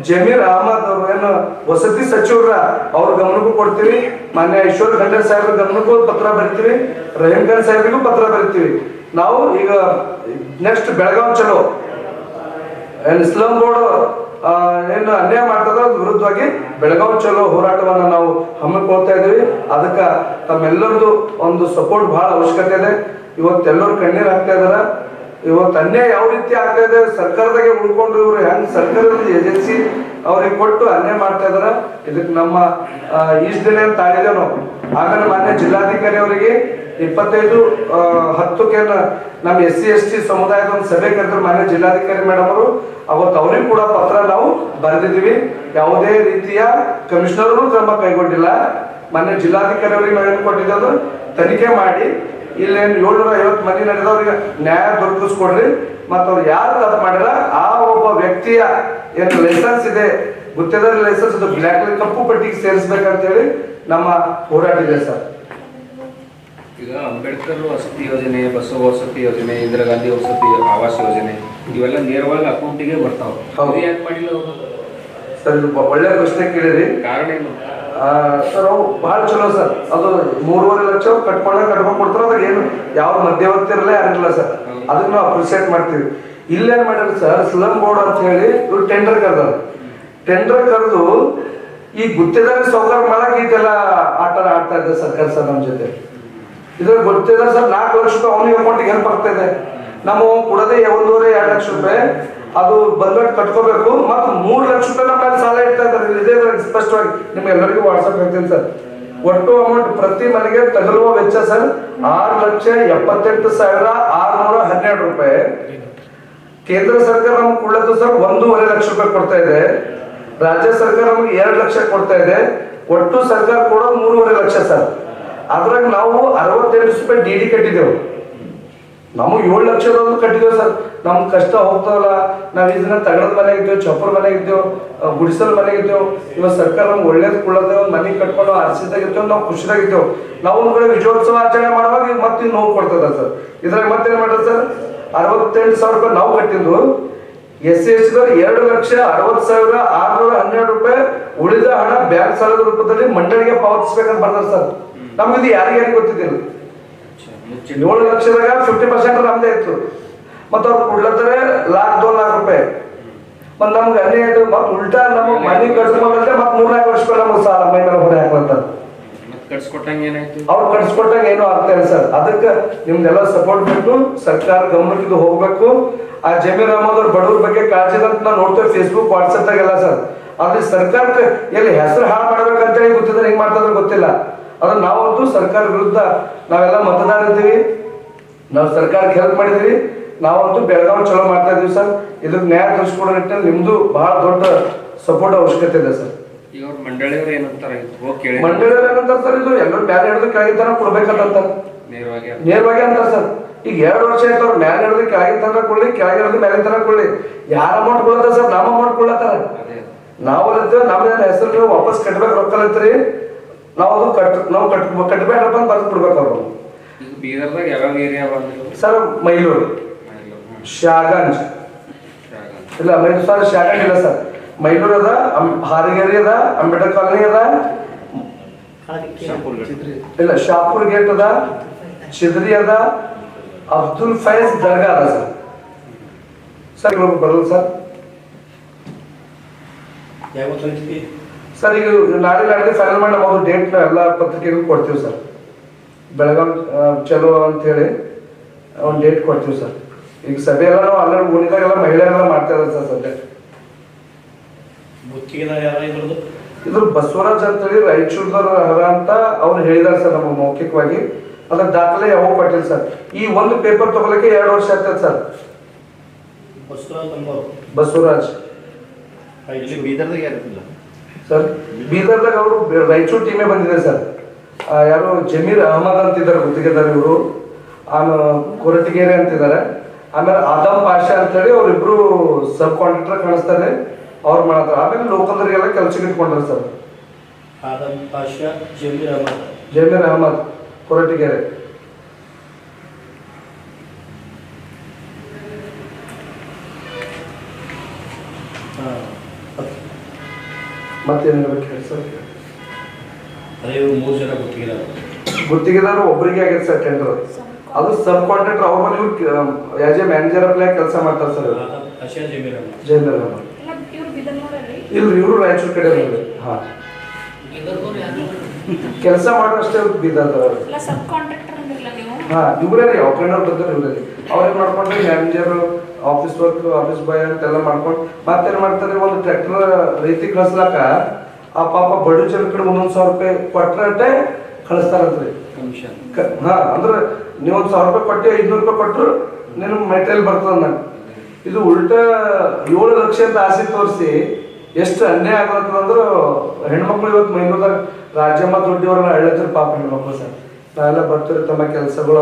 ಜಮೀರ್ ಅಹಮದ್ ಅವರು ಏನು ವಸತಿ ಸಚಿವರ, ಅವ್ರ ಗಮನಕ್ಕೂ ಕೊಡ್ತೀವಿ. ಮಾನ್ಯ ಈಶ್ವರ್ ಖಂಡ್ರೆ ಸಾಹೇಬ್ರ ಗಮನಕ್ಕೂ ಪತ್ರ ಬರಿತೀವಿ. ರಹೀಂ ಖಾನ್ ಸಾಹೇಬ್ರಿಗೂ ಪತ್ರ ಬರಿತೀವಿ. ನಾವು ಈಗ ನೆಕ್ಸ್ಟ್ ಬೆಳಗಾವಿ ಚಲೋ. ಇಸ್ಲಾಂ ಬೋರ್ಡ್ ಏನು ಅನ್ಯಾಯ ಮಾಡ್ತದ ವಿರುದ್ಧವಾಗಿ ಬೆಳಗಾವಿ ಚಲೋ ಹೋರಾಟವನ್ನ ನಾವು ಹಮ್ಮಿಕೊಳ್ತಾ ಇದೀವಿ ಅದಕ್ಕ ತಮ್ಮೆಲ್ಲರದು ಒಂದು ಸಪೋರ್ಟ್ ಬಹಳ ಅವಶ್ಯಕತೆ ಇದೆ. ಇವತ್ತೆಲ್ಲರೂ ಕಣ್ಣೀರ್ ಹಾಕ್ತಾ ಇದಾರ. ಇವತ್ತು ಅನ್ಯಾಯ ಯಾವ ರೀತಿ ಆಗ್ತಾ ಇದೆ, ಸರ್ಕಾರದಾಗೆ ಉಳ್ಕೊಂಡು ಇವ್ರು ಹೆಂಗ್ ಸರ್ಕಾರದ ಏಜೆನ್ಸಿ ಅವ್ರಿಗೆ ಕೊಟ್ಟು ಅನ್ಯಾಯ ಮಾಡ್ತಾ ಇದಾರ. ಇದಕ್ಕೆ ನಮ್ಮ ಇಷ್ಟ್ ದಿನ ಆಗಿದೆ ನಾವು ಆಮೇಲೆ ಮಾನ್ಯ ಜಿಲ್ಲಾಧಿಕಾರಿ ಅವರಿಗೆ ಇಪ್ಪತ್ತೈದು ಆ, ಹತ್ತಕ್ಕೆ ನ- ನಮ್ಮ ಎಸ್ ಸಿ ಎಸ್ ಟಿ ಸಮುದಾಯದ ಒಂದು ಸಭೆ ಕರೆದ್ರು ಮಾನ್ಯ ಜಿಲ್ಲಾಧಿಕಾರಿ ಮೇಡಮ್ ಅವರು. ಅವತ್ತು ಅವ್ರಿಗೆ ಕೂಡ ಪತ್ರ ನಾವು ಬರೆದಿದ್ದೀವಿ. ಯಾವುದೇ ರೀತಿಯ ಕಮಿಷನರ್ನು ಕ್ರಮ ಕೈಗೊಂಡಿಲ್ಲ. ಮಾನ್ಯ ಜಿಲ್ಲಾಧಿಕಾರಿ ಅವರಿಗೆ ನಾವು ಕೊಟ್ಟಿದ್ದು ತನಿಖೆ ಮಾಡಿ. ಇಲ್ಲೇನು ಏಳ್ನೂರ ಐವತ್ತು ಮಂದಿ ನಡೆದವ್ರಿಗೆ ನ್ಯಾಯ ದೊರಕಿಸ್ಕೊಡ್ರಿ. ಮತ್ತು ಅವ್ರು ಯಾರು ತಪ್ಪು ಮಾಡಿಲ್ಲ? ಆ ಒಬ್ಬ ವ್ಯಕ್ತಿಯ ಏನು ಲೈಸೆನ್ಸ್ ಇದೆ. ಗುತ್ತೇದಾರ ಲೈಸೆನ್ಸ್ ಅದು ಬ್ಲ್ಯಾಕ್ ಕಪ್ಪು ಪಟ್ಟಿಗೆ ಸೇರಿಸ್ಬೇಕಂತ ಹೇಳಿ ನಮ್ಮ ಹೋರಾಟ ಇದೆ ಸರ್. ಈಗ ಅಂಬೇಡ್ಕರ್ ವಸತಿ ಯೋಜನೆ ಬಸವ ವಸತಿ ಯೋಜನೆ ಇಂದಿರಾ ಗಾಂಧಿ ವಸತಿ ಆವಾಸ ಯೋಜನೆ ಇವೆಲ್ಲ ನೇರವಾಗಿ ಅಕೌಂಟಿಗೆ ಬರ್ತಾವ. ಯಾಕೆ ಮಾಡಿಲ್ಲ ಅವರು? ಸರ್ ಇದು ಬ- ಒಳ್ಳೆ ಪ್ರಶ್ನೆ ಕೇಳಿರಿ ಕಾರಣ ಏನು? ಆ, ಸರ್ ಅವು ಬಹಳ ಚಲೋ ಸರ್. ಅದು ಮೂರುವರೆ ಲಕ್ಷ ಕಟ್ಕೊಂಡ ಕಟ್ಕೊಂಡು ಕೊಡ್ತಾರ ಅದ್ರಾಗ ಏನು ಯಾವ ಮಧ್ಯವರ್ತಿ ಇರಲ್ಲ ಯಾರಿಲ್ಲ ಸರ್. ಅದನ್ನ ನಾವು ಅಪ್ರಿಸಿಯೇಟ್ ಮಾಡ್ತೀವಿ. ಇಲ್ಲೇನ್ ಮಾಡ್ಯಾರ ಸರ್ ಸ್ಲಮ್ ಬೋರ್ಡ್ ಅಂತ ಹೇಳಿ ಇವ್ರು ಟೆಂಡರ್ ಕರೆದಾರ ಟೆಂಡರ್ ಕರೆದು ಈ ಗುತ್ತಿದಾರ ಸೌಕರ್ಯ ಮಾಡಕ್ ಇದೆಲ್ಲ ಆಟ ಆಡ್ತಾ ಇದ್ದ ಸರ್ಕಾರ ಸರ್ ನಮ್ಮ ಜೊತೆ. ಇದ್ರ ಗೊತ್ತಿಲ್ಲ ಸರ್, ನಾಲ್ಕು ಲಕ್ಷ ರೂಪಾಯಿ ಅವನಿಗೆ ಅಕೌಂಟಿಗೆ ಹೆಲ್ಪ್ ಆಗ್ತಾ ಇದೆ. ನಾವು ಕೊಡದೆ ಒಂದೂವರೆ, ಎರಡು ಲಕ್ಷ ರೂಪಾಯಿ. ಅದು ಬಂದ್ಬಿಟ್ಟು ಕಟ್ಕೋಬೇಕು. ಮತ್ತು ಮೂರು ಲಕ್ಷ ರೂಪಾಯಿ ನಮ್ಮ ಸಾಲ ಇಡ್ತಾ ಇದ್ದಾರೆ. ಇದೇ ಸ್ಪಷ್ಟವಾಗಿ ನಿಮ್ಗೆ ಎಲ್ಲರಿಗೂ ವಾಟ್ಸಪ್ ಹೇಳ್ತೀನಿ ಸರ್. ಒಟ್ಟು ಅಮೌಂಟ್ ಪ್ರತಿ ಮನೆಗೆ ತಗಲುವ ವೆಚ್ಚ ಸರ್, ಆರು ಲಕ್ಷ ಎಪ್ಪತ್ತೆಂಟು ಸಾವಿರ ಆರುನೂರ ಹನ್ನೆರಡು ರೂಪಾಯಿ. ಕೇಂದ್ರ ಸರ್ಕಾರ ನಮ್ಗೆ ಕೊಡೋದು ಸರ್, ಒಂದೂವರೆ ಲಕ್ಷ ರೂಪಾಯಿ ಕೊಡ್ತಾ ಇದೆ. ರಾಜ್ಯ ಸರ್ಕಾರ ನಮ್ಗೆ ಎರಡು ಲಕ್ಷ ಕೊಡ್ತಾ ಇದೆ. ಒಟ್ಟು ಸರ್ಕಾರ ಕೊಡೋದು ಮೂರುವರೆ ಲಕ್ಷ ಸರ್. ಅದ್ರಾಗ ನಾವು ಅರವತ್ತೆರಡು ರೂಪಾಯಿ ಡಿ ಡಿ ಕಟ್ಟಿದ್ದೆವು. ನಮಗೆ ಏಳು ಲಕ್ಷ ಕಟ್ಟಿದ್ದೇವೆ ಸರ್. ನಮ್ಗೆ ಕಷ್ಟ ಹೋಗ್ತಾವಲ್ಲ ನಾವು ಇದನ್ನ ತಗಡದ ಮನೆಗೆ ಇದ್ದೇವೆ ಚಪ್ಪರ್ ಮನೆ ಇದ್ದೇವೆ ಅಹ್, ಗುಡಿಸಲ್ ಮನೆಗೆ ಇದ್ದೇವೆ. ಇವಾಗ ಸರ್ಕಾರ ನಮ್ಗೆ ಒಳ್ಳೇದು ಕೊಳ್ಳೋದೇ ಒಂದು ಮನೆ ಕಟ್ಕೊಂಡು ಆರ್ಸಿದಾಗಿದ್ದೇವೆ ನಾವು ಖುಷಿಯಾಗಿದ್ದೇವೆ ನಾವು ಒಂದ್ ಕಡೆ ವಿಜಯೋತ್ಸವ ಆಚರಣೆ ಮಾಡುವಾಗ ಮತ್ತೆ ನೋವು ಕೊಡ್ತದ ಸರ್. ಇದ್ರಾಗ ಮತ್ತೇನ್ ಮಾಡ್ತಾರೆ ಸರ್? ಅರವತ್ತೆಂಟು ಸಾವಿರ ರೂಪಾಯಿ ನಾವು ಕಟ್ಟಿದ್ದು ಎಸ್ ಸಿ ಎಸ್ ಎರಡು ಲಕ್ಷ ಅರವತ್ತು ಸಾವಿರ ಆರ್ನೂರ ಹನ್ನೆರಡು ರೂಪಾಯಿ ಉಳಿದ ಹಣ ಬ್ಯಾಂಕ್ ಸಾಲದ ರೂಪದಲ್ಲಿ ಮಂಡಳಿಗೆ ಪಾವತಿಸ್ಬೇಕಂತ ಬರ್ತಾರೆ ಸರ್. ನಮ್ಗೆ ಇದು ಯಾರಿಗೆ ಯಾರಿಗೆ ಗೊತ್ತಿದ್ದಿಲ್ಲ. ಏಳು ಲಕ್ಷದಾಗ ಫಿಫ್ಟಿ ಪರ್ಸೆಂಟ್ ನಮ್ದೇ ಇತ್ತು. ಮತ್ತೆ ಅವ್ರು ಕೊಡ್ಲತ್ತಾರೆ ಲಾಕ್ ದೋ ಲಾಕ್ ರೂಪಾಯಿ. ಮತ್ ನಮ್ಗೆ ಅನ್ಯಾಯ ಆಯ್ತು. ಮತ್ತೆ ಉಲ್ಟಾ ನಮ್ಮ ಮನೆ ಕಟ್ಸ್ಕೊಂಡ್ರೆ ಮತ್ ಮೂರ್ನಾಲ್ಕು ವರ್ಷ ರೂಪಾಯಿ ನಮ್ಗೆ ಸಾಲ ಮೈ ಮೇಲೆ ಹೊರೆ ಮತ್ತೆ ಏನಾಯ್ತು? ಅವ್ರು ಕಟ್ಸ್ಕೊಟ್ಟಂಗ ಏನು ಆಗ್ತಾ ಇಲ್ಲ ಸರ್. ಅದಕ್ಕೆ ನಿಮ್ದೆಲ್ಲ ಸಪೋರ್ಟ್ ಬೇಕು. ಸರ್ಕಾರ ಗಮನಕ್ಕೆ ಇದು ಹೋಗ್ಬೇಕು. ಆ ಜಮೀರ್ ಅಹಮದ್ ಅವ್ರ ಬಡವ್ರ ಬಗ್ಗೆ ಕಾಳಜಿ ಅಂತ ನಾವು ನೋಡ್ತೇವೆ ಫೇಸ್ಬುಕ್ ವಾಟ್ಸಪ್ ಎಲ್ಲ ಸರ್. ಆದ್ರೆ ಸರ್ಕಾರಕ್ಕೆ ಎಲ್ಲಿ ಹೆಸರು ಹಾಳು ಮಾಡ್ಬೇಕಂತ ಹೇಳಿ ಗೊತ್ತಿದ್ರೆ ಹೆಂಗ್ ಮಾಡ್ತಾರೆ ಗೊತ್ತಿಲ್ಲ. ಅದನ್ನ ನಾವಂತೂ ಸರ್ಕಾರ ವಿರುದ್ಧ ನಾವೆಲ್ಲ ಮತದಾರ ಇದ್ದೀವಿ. ನಾವು ಸರ್ಕಾರಕ್ಕೆ ಹೆಲ್ಪ್ ಮಾಡಿದೀವಿ ನಾವಂತೂ ಬೆಳಗಾವಿ ಚಲೋ ಮಾಡ್ತಾ ಇದೀವಿ ಸರ್. ಇದ್ರ ನ್ಯಾಯ ತರಿಸ್ಕೊಡೋ ನಿಟ್ಟಿನಲ್ಲಿ ನಿಮ್ದು ಬಹಳ ದೊಡ್ಡ ಸಪೋರ್ಟ್ ಅವಶ್ಯಕತೆ ಇದೆ ಸರ್. ಮಂಡಳಿಯವ್ರು ಏನಂತಾರ ಹೋಗಿ ಕೇಳಿ. ಮಂಡಳಿ ಏನಂತಾರೆ ಸರ್ ಇದು? ಎಲ್ಲರೂ ಬ್ಯಾರೆ ಹಿಡಿದು ಕೆಳಗಿದ್ದಾನ ಕೊಡ್ಬೇಕಂತ ನೇರವಾಗಿ ನೇರವಾಗಿ ಅಂತಾರೆ ಸರ್. ಈಗ ಎರಡು ವರ್ಷ ಆಯ್ತು ಅವ್ರು ಮ್ಯಾಲೆ ಹಿಡಿದು ಕೆಳಗಿನ ತನಕ ಕೊಡ್ಲಿ ಕೆಳಗೆ ಹಿಡಿದು ಮೇಲೆ ತನಕ ಕೊಡ್ಲಿ. ಯಾರ ಅಮೌಂಟ್ ಕೊಡ್ತಾರ ಸರ್? ನಮ್ಮ ಅಮೌಂಟ್ ಕೊಡ್ಲತ್ತಾರ ಅದೇ. ನಾವು ನಮ್ಮ ಹೆಸರು ವಾಪಸ್ ಕಟ್ಬೇಕು ರೊಕ್ಕ ನಾವು ಅದು ಕಟ್ ನಾವು ಕಟ್ ಕಟ್ಟಬೇಡಪ್ಪ ಅಂತ ಬರ್ದು ಬಿಡ್ಬೇಕು ಅವರು ಬೀದರ್ದಾಗ ಏರಿಯಾ ಸರ್ ಮೈಲೂರು. ಶಾಗಂಜ್ ಇಲ್ಲ ಮೈಲೂರು ಸರ್ ಶಾಗಂಜ್ ಇಲ್ಲ ಸರ್. ಮೈಲೂರು ಅದ ಅಂ- ಹಾರಗೇರಿ ಅದ ಅಂಬೇಡ್ಕರ್ ಕಾಲನಿ ಅದ. ಇಲ್ಲ ಶಾಪುರ್ ಗೇಟ್ ಅದ ಚಿದ್ರಿ ಅದ ಅಬ್ದುಲ್ ಫೈಜ್ ದರ್ಗಾ ಅದ ಸರ್. ಸರ್ ಬರಲ್ಲ ಸರ್. ಸರ್ ಈಗ ನಾಳೆ ನಾಳೆ ಫೈನಲ್ ಮಾಡಿ ನಾವು ಡೇಟ್ ಎಲ್ಲ ಪತ್ರಿಕೆಗಳು ಕೊಡ್ತೀವಿ ಸರ್ ಬೆಳಗಾಂ ಚಲೋ ಅಂತ ಹೇಳಿ ಒಂದು ಡೇಟ್ ಕೊಡ್ತೀವಿ ಸರ್ ಈಗ ಸಭೆ ಎಲ್ಲ ನಾವು ಅಲ್ಲೇ ಉಳಿದಾಗೆಲ್ಲ ಮಹಿಳೆಯರೆಲ್ಲ ಮಾಡ್ತಾ ಇದ್ದಾರೆ ಸರ್ ಸದ್ಯ. ಇದ್ರ ಬಸವರಾಜ್ ಅಂತೇಳಿ ರಾಯಚೂರ್ದವ್ರ ಹರ ಅಂತ ಅವ್ರು ಹೇಳಿದಾರೆ ಸರ್ ನಮಗೆ ಮೌಖಿಕವಾಗಿ. ಅದ್ರ ದಾಖಲೆ ಯಾವ ಕೊಟ್ಟಿಲ್ಲ ಸರ್ ಈ ಒಂದು ಪೇಪರ್ ತಗೊಳಕ್ಕೆ ಎರಡು ವರ್ಷ ಆಗ್ತದೆ ಸರ್ ಬಸವರಾಜ್ ಇಲ್ಲಿ ಬೀದರ್ದಾಗ ಯಾರಿಲ್ಲ ಸರ್ ಬೀದರ್ದಾಗ ಅವರು ರಾಯಚೂರು ಟೀಮೇ ಬಂದಿದೆ ಸರ್. ಯಾರು ಜಮೀರ್ ಅಹಮದ್ ಅಂತಿದ್ದಾರೆ ಗುತ್ತಿಗೆದಾರ ಇವರು. ಆಮೇಲೆ ಕೊರಟಗೆರೆ ಅಂತಿದ್ದಾರೆ. ಆಮೇಲೆ ಆದಮ್ ಪಾಷಾ ಅಂತೇಳಿ ಅವ್ರಿಬ್ರು ಸಬ್ ಕಾಂಟ್ರಾಕ್ಟರ್ ಕಾಣಿಸ್ತಾರೆ. ಅವ್ರು ಮಾಡ್ತಾರೆ ಆಮೇಲೆ ಲೋಕಲ್ರಿಗೆಲ್ಲ ಕೆಲ್ಸಕ್ಕೆ ಇಟ್ಕೊಂಡ್ರೆ ಸರ್. ಆದಮ್ ಪಾಷಾ ಜಮೀರ್ ಅಹಮದ್. ಜಮೀರ್ ಅಹಮದ್ ಕೊರಟಗೆರೆ. ಮತ್ತೇನು ಹೇಳ್ಬೇಕು ಹೇಳಿ ಸರ್ ಅದೇ ಮೂರು ಜನ ಗುತ್ತಿಗೆದಾರರು ಗುತ್ತಿಗೆದಾರ ಒಬ್ಬರಿಗೆ ಆಗಿದೆ ಸರ್ ಟೆಂಡರ್ ಅದು ಸಬ್ ಕಾಂಟ್ರಾಕ್ಟರ್ ಅವ್ರ ಮೇಲೆ ಆಸ್ ಎ ಮ್ಯಾನೇಜರ್ ಅಪ್ಲೈ ಕೆಲಸ ಮಾಡ್ತಾರೆ ಸರ್ ಬಿದರ್ನೂರಲ್ಲಿ? ಇಲ್ರಿ ಇವರು ರಾಯಚೂರು ಕಡೆ ಹಾಂ. ಹಾ ಕೆಲಸ ಮಾಡೋಷ್ಟೇ ಬಿದ್ದವ್ರು ಹಾಂ ಸಬ್ ಕಾಂಟ್ರಾಕ್ಟರ್ ಅಂದಿರಲ್ಲ ನೀವು? ಹಾ ಇವರೇ ರೀ ಅವ್ಕಣ್ಣವ್ರು ಬರ್ತಾರೆ ಇವರೇ ಅವ್ರೇನ್ ಮಾಡ್ಕೊಂಡ್ರೆ? Manager office work office boy ಅಂತೆಲ್ಲ ಮಾಡ್ಕೊಂಡು ಮತ್ತೇನ್ ಮಾಡ್ತಾರೆ ಒಂದು ಟ್ರ್ಯಾಕ್ಟರ್ ರೈತಿ ಕಳ್ಸ್ಲಾಕ ಆ ಪಾಪ ಬಡ ಜನ ಕಡೆ ಒಂದೊಂದ್ ಸಾವಿರ ರೂಪಾಯಿ ಕೊಟ್ರೆ ಕಳಿಸ್ತಾರಂತ್ರಿ ಕಮಿಷನ್ ಕ- ಹಾ ಅಂದ್ರೆ ನೀವು ಒಂದು ಸಾವಿರ ರೂಪಾಯಿ ಕೊಟ್ಟು ಐದ್ನೂರು ರೂಪಾಯಿ ಕೊಟ್ಟರು ನಿನ್ ಮೆಟೀರಿಯಲ್ ಬರ್ತದ ನಾನು ಇದು ಉಲ್ಟಾ ಏಳು ಲಕ್ಷ ಅಂತ ಆಸೆ ತೋರಿಸಿ ಎಷ್ಟು ಅನ್ಯಾಯ ಆಗತ್ತದ ಅಂದ್ರೆ ಹೆಣ್ಮಕ್ಳು ಇವತ್ತು ಮೈನೂರದಾಗ ರಾಜ್ಯಮ್ಮ ದುಡ್ಡಿಯವ್ರನ್ನ ಎಳ್ಳತ್ರ ಪಾಪ ಹೆಣ್ಮಕ್ಳು ಸರ್ ನಾವೆಲ್ಲ ಬರ್ತೀವಿ ತಮ್ಮ ಕೆಲಸಗಳು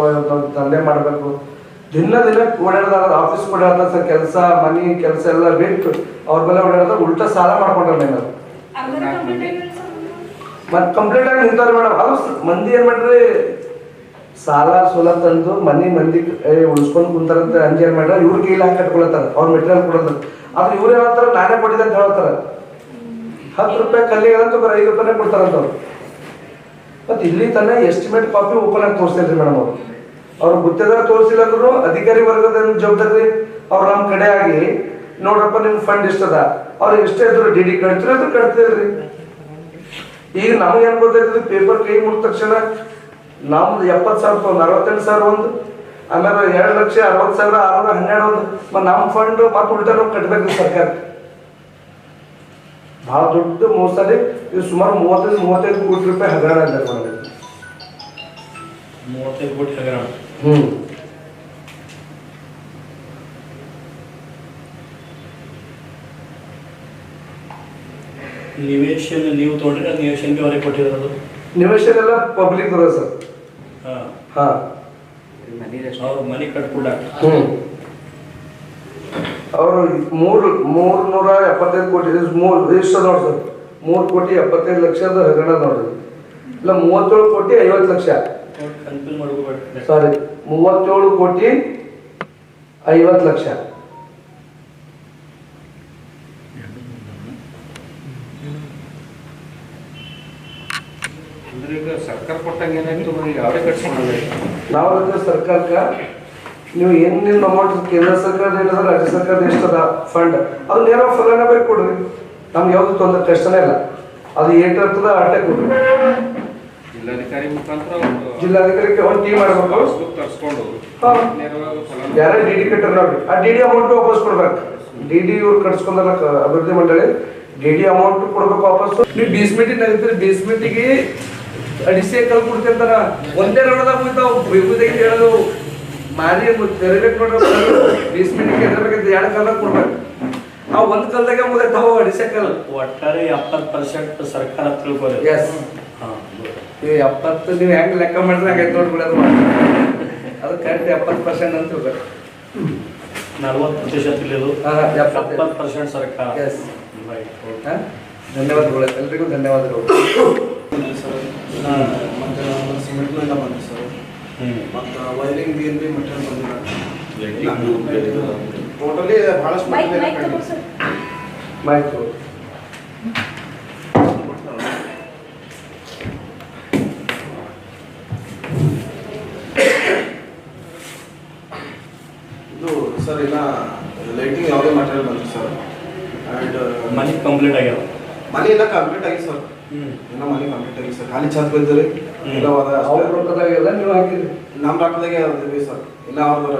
ದಂಧೆ ಮಾಡಬೇಕು ದಿನ ದಿನ ಓಡಾಡ್ದಾಗ ಆಫೀಸ್ ಸರ್ ಕೆಲಸ ಮನಿ ಕೆಲಸ ಎಲ್ಲ ಬಿಟ್ಟು ಅವ್ರ ಮೇಲೆ ಓಡಾಡ್ದಾಗ ಉಲ್ಟಾ ಸಾಲ ಮಾಡ್ಕೊಂಡ್ರೆ ಮೇಡಮ್. ಮತ್ತೆ ಕಂಪ್ಲೀಟ್ ಮತ್ ಆಗಿ ನಿಂತಾರೆ ಮೇಡಮ್. ಅದು ಮಂದಿ ಏನ್ ಮಾಡ್ರಿ ಸಾಲ ಸೋಲ ತಂದು ಮನಿ ಮಂದಿ ಉಳಿಸ್ಕೊಂಡು ಕುಂತಾರಂತ ಅಂಜಿ ಏನ್ ಮಾಡ್ರ ಇವ್ರ ಕೈಲಿ ಹಾಕಿ ಕಟ್ಕೊಳತ್ತಾರ. ಅವ್ರ ಮೆಟೀರಿಯಲ್ ಕೊಡತ್ತಾರ ಆದ್ರೆ ಇವ್ರು ಏನಂತಾರ ನಾನೇ ಕೊಟ್ಟಿದ್ದೆ ಅಂತ ಹೇಳ್ತಾರ. ಹತ್ತು ರೂಪಾಯಿ ಕಲ್ಲಿಗೆ ಅಂತ ಬರ ಐದು ರೂಪಾಯಿನೇ ಕೊಡ್ತಾರಂತ ಅವ್ರು. ಮತ್ತೆ ಇಲ್ಲಿ ತಾನೇ ಎಸ್ಟಿಮೇಟ್ ಕಾಪಿ ಓಪನ್ ಆಗಿ ತೋರಿಸ್ತಿಲ್ರಿ ಮೇಡಮ್ ಅವ್ರು. ಅವ್ರು ಗುತ್ತಿದಾರ ತೋರಿಸಿಲ್ಲ ಅಂದ್ರು ಅಧಿಕಾರಿ ವರ್ಗದ ಜವಾಬ್ದಾರಿ ಅವ್ರು ನಮ್ಮ ಕಡೆ ಆಗಿ, ನೋಡ್ರಪ್ಪ ನಿಮ್ ಫಂಡ್ ಇಷ್ಟದ ಅವ್ರಿಗೆ ಇಷ್ಟ ಇದ್ರು ಡಿ ಡಿ ಕಟ್ತೀರಿ ಅದು ಕಟ್ತಿಲ್ರಿ ಈಗ ನಮ್ಗೆ ಏನ್ ಗೊತ್ತಾಯ್ತದ ಪೇಪರ್ ಕ್ಲೀನ್ ಮುಗಿದ ತಕ್ಷಣ ನಮ್ದು ಎಪ್ಪತ್ತು ಸಾವಿರ ಒಂದು, ಅರವತ್ತೆಂಟು ಸಾವಿರ ಒಂದು, ಆಮೇಲೆ ಎರಡು ಲಕ್ಷ ಅರವತ್ತು ಸಾವಿರ ಆರುನೂರ ಹನ್ನೆರಡು ಒಂದು. ಮತ್ತೆ ನಮ್ಮ ಫಂಡ್ ಮತ್ತೆ ಉಲ್ಟಾ ನಾವು ಕಟ್ಬೇಕು ಸರ್ಕಾರ. ಭಾಳ ದೊಡ್ಡ ಮೋಸಲಿ ಇದು ಸುಮಾರು ಮೂವತ್ತೈದು ಮೂವತ್ತೈದು ಕೋಟಿ ರೂಪಾಯಿ ಹಗರಣ ನಮಗೆ ಮೂವತ್ತೈದು ಕೋಟಿ ಹಗರಣ. ಹ್ಮ್. ನಿವೇಶನ್ ನೀವು ತೊಗೊಂಡ್ರೆ ಅದು ನಿವೇಶನ್ಗೆ ಅವರಿಗೆ ಕೊಟ್ಟಿರೋದು. ನಿವೇಶನ ಎಲ್ಲ ಪಬ್ಲಿಕ್ ಅದ ಸರ್. ಹಾಂ. ಹಾ. ಅವ್ರು ಮನೆ ಕಟ್ಕೊಡ ಹ್ಮ್. ಅವರು ಮೂರು ಮೂರ್ ನೂರ ಎಪ್ಪತ್ತೈದು ಕೋಟಿ ಮೂರು ರಿಜಿಸ್ಟರ್ ನೋಡಿ ಸರ್. ಮೂರು ಕೋಟಿ ಎಪ್ಪತ್ತೈದು ಲಕ್ಷದ ಹಗರಣ ನೋಡ್ರಿ ಇಲ್ಲ ಮೂವತ್ತೇಳು ಕೋಟಿ ಐವತ್ತು ಲಕ್ಷ. ಸಾರಿ ಮೂವತ್ತೇಳು ಕೋಟಿ ಐವತ್ತು ಲಕ್ಷ. ಸರ್ಕಾರ ನಾವು ಸರ್ಕಾರಕ್ಕೆ ನೀವು ಏನೇನು ಅಮೌಂಟ್ ಕೇಂದ್ರ ಸರ್ಕಾರ ಹೇಳಿದ್ರೆ ರಾಜ್ಯ ಸರ್ಕಾರ ಎಷ್ಟದ ಫಂಡ್ ಅದು ನೇರ ಫಲಾನುಭವಿ ಕೊಡ್ರಿ. ನಮ್ಗೆ ಯಾವ್ದು ತೊಂದರೆ ಕಷ್ಟನೇ ಇಲ್ಲ. ಅದು ಏಟ್ ಇರ್ತದ ಅಟ್ಟೆ ಕೊಡ್ರಿ. ಜಿಲ್ಲಾಧಿಕಾರಿ ಮುಖಾಂತರ ಜಿಲ್ಲಾಧಿಕಾರಿಗೆ ಒಂದು ಟೀಮ್ ಮಾಡಬೇಕು. ತರಿಸ್ಕೊಂಡು ಹಾ. ನೇರವಾಗಿ ಫಲಾನುಭವಿ ಯಾರೇ ಡಿ ಡಿ ಕಟ್ಟರ್ ನೋಡ್ರಿ ಆ ಡಿ ಡಿ ಅಮೌಂಟ್ ವಾಪಸ್ ಕೊಡ್ಬೇಕು. ಡಿ ಡಿ ಇವ್ರು ಕಟ್ಸ್ಕೊಂಡಲ್ಲ ಅಭಿವೃದ್ಧಿ ಮಂಡಳಿ. ಡಿ ಡಿ ಅಮೌಂಟ್ ಕೊಡ್ಬೇಕು ವಾಪಸ್. ನೀವು ಬೇಸ್ಮೆಂಟಿಗೆ ನಡೀತೀರಿ ಬೇಸ್ಮೆಂಟಿಗೆ ಅಡಿಸೆ ಕಲ್ ಕೊಡ್ತಿರ್ತಾರ ಒಂದೇ ರೌಂಡ್ದಾಗ ಹೋಗ್ತಾವ ವಿಭೂತಿಗೆ ಹೇಳೋದು ಮಾರಿ ತೆರಬೇಕು ನೋಡ್ರಿ ಬೇಸ್ಮೆಂಟಿಗೆ ಎದರ್ಬೇಕಂತ ಎರಡು ಕಾಲದಾಗ ಕೊಡ್ಬೇಕು. ಆ ಒಂದ್ ಕಾಲದಾಗ ಮುಗಿತಾವ ಅಡಿಸೆ ಕಲ್ ಒಟ್ಟಾರೆ ಎಪ್ಪತ್ತು ಪರ್ಸೆಂಟ್ ಸರ್ಕಾರ ತಿಳ್ಕೊಳ್ಳಿ ಎಸ್ ನೀವು ಎಪ್ಪತ್ತು ನೀವು ಹೆಂಗೆ ಲೆಕ್ಕ ಮಾಡಿದ್ರೆ ಹಾಗೆ ನೋಡ್ಬಿಡೋದು ಅದು ಕರೆಕ್ಟ್ ಎಪ್ಪತ್ತು ಪರ್ಸೆಂಟ್ ಅಂತ ತಿಳ್ಬೇಕು ನಲ್ವತ್ತು ಪ್ರತಿಶತ ಎಪ್ಪತ್ತು. ಪರ್ಸೆಂಟ್ ಸರ್ಕಾರ? ಧನ್ಯವಾದಗಳು ಎಲ್ರಿಗೂ ಧನ್ಯವಾದಗಳು. ಮತ್ತೆ ಸರ್. ಮತ್ತು wiring B N B material ಬಂದಿಲ್ಲ ಟೋಟಲಿ ಭಾಳಷ್ಟು ಮೈಕ್ material ಮೈಕ್ pending. ತಗೋ ಸರ್ ಮಾಹಿತಿ ಇದು ಸರ್ ಇನ್ನ ಲೈಟಿಂಗ್ ಯಾವುದೇ ಮಟೀರಿಯಲ್ ಬಂದಿಲ್ಲ ಸರ್. ಆ್ಯಂಡ್ ಮನೆ ಕಂಪ್ಲೀಟ್ ಆಗ್ಯಾವ? ಮನೆ ಎಲ್ಲ ಕಂಪ್ಲೀಟ್ ಆಗಿ ಸರ್. ಹ್ಮ್. ಇನ್ನ ಮನೆ ಕಂಪ್ಲೀಟ್ ಆಗಿ ಸರ್. ಖಾಲಿ ಛತ್. ಇಲ್ಲವಾದ ಅವ್ರ ರೊಕ್ಕದಾಗೆಲ್ಲ ನೀವು ಹಾಕಿರಿ ನಮ್ಮ ರೊಕ್ಕದಾಗೆ ಅದಿವಿ ಸರ್. ಇಲ್ಲ ಅವ್ರದ್ದು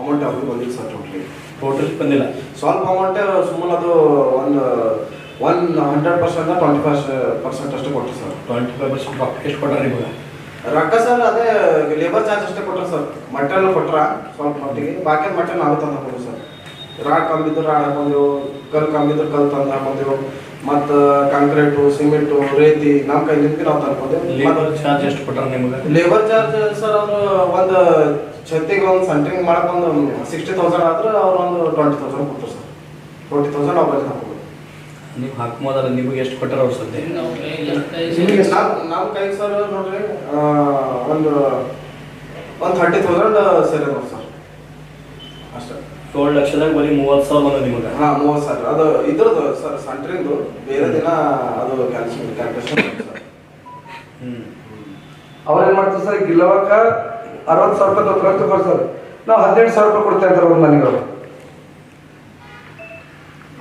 ಅಮೌಂಟ್ ಅವ್ರಿಗೆ ಬಂದಿಲ್ಲ ಸರ್ ಟೋಟಲಿ ಟೋಟಲ್ ಬಂದಿಲ್ಲ? ಸ್ವಲ್ಪ ಅಮೌಂಟ್ ಸುಮ್ಮನೆ ಅದು ಒಂದು one hundred percent twenty five percent ಅಷ್ಟು ಕೊಟ್ಟರು ಸರ್. ಟ್ವೆಂಟಿ ಫೈವ್ ಪರ್ಸೆಂಟ್ ಎಷ್ಟು ಕೊಟ್ಟರೆ ಇವಾಗ ರೊಕ್ಕ ಸರ್ ಅದೇ ಲೇಬರ್ ಚಾರ್ಜ್ ಅಷ್ಟೇ ಕೊಟ್ರ ಸರ್ ಮಟನ್ ಕೊಟ್ರ? ಸ್ವಲ್ಪ ಮಟ್ಟಿಗೆ. ಬಾಕಿ ಮಟನ್ ನಾವು ತಂದು ಹಾಕೊಂಡು ಸರ್ ರಾಡ್ ಕಂಬಿದ್ರು ರಾಡ್ ಹಾಕೊಂಡೆವು ಕಲ್ ಕಂಬಿದ್ರು ಕಲ್ ತಂದು ಹಾಕೊಂಡೆವು ಮತ್ತು ಕಾಂಕ್ರೀಟು ಸಿಮೆಂಟು ರೇತಿ ನಮ್ಮ ಕೈಲಿಂದ ನಾವು ತಂದ್ಕೊಂಡೆವು ಲೇಬರ್ ಚಾರ್ಜ್ ಎಷ್ಟು ಕೊಟ್ಟಾರ ನಿಮಗೆ? ಲೇಬರ್ ಚಾರ್ಜ್ ಸರ್ ಅವರು ಒಂದು ಛತ್ತಿಗೆ ಒಂದು ಸೆಂಟ್ರಿಂಗ್ ಮಾಡಕ್ಕೆ ಒಂದು ಸಿಕ್ಸ್ಟಿ ತೌಸಂಡ್ ಆದ್ರೆ ಅವ್ರು ಒಂದು ಟ್ವೆಂಟಿ ತೌಸಂಡ್ ಕೊಟ್ಟರು ಸರ್ ಟ್ವೆಂಟಿ ತೌಸಂಡ್ ಅವ್ರು ಬಂದು ನೀವು ಹಾಕ್ಬೋದಲ್ಲ ನಿಮಗೆ ಎಷ್ಟು ಕೊಟ್ಟಾರ ಅವ್ರು ಸದ್ಯ? ನಿಮಗೆ ನಾವು ನಮ್ಮ ಕೈ ಸರ್ ನೋಡ್ರಿ ಒಂದು ಒಂದು ಥರ್ಟಿ ತೌಸಂಡ್ ಸರಿ ನೋಡಿ ಸರ್. ಅಷ್ಟೇ. ಏಳು ಲಕ್ಷದಾಗ ಬರೀ ಮೂವತ್ತು ಸಾವಿರ ಬಂದ ನಿಮಗೆ? ಹಾಂ ಮೂವತ್ತು ಸಾವಿರ. ಅದು ಇದ್ರದ್ದು ಸರ್ ಸೆಂಟ್ರಿಂದು. ಬೇರೆ ದಿನ ಅದು ಕ್ಯಾಲ್ಕುಲೇಷನ್ ಕ್ಯಾಲ್ಕುಲೇಷನ್ ಸರ್. ಹ್ಞೂ ಅವ್ರೇನ್ ಮಾಡ್ತಾರೆ ಸರ್ ಗಿಲ್ಲವಾಕ ಅರವತ್ತು ಸಾವಿರ ರೂಪಾಯಿ ತೊಗೊಳ್ತಾರೆ ಸರ್. ನಾವು ಹದಿನೆಂಟು ಸಾವಿರ ರೂಪಾಯಿ ಕೊಡ್ತಾ ಇದ್ದಾರೆ ಅವ್ರ ಮನೆಗಳು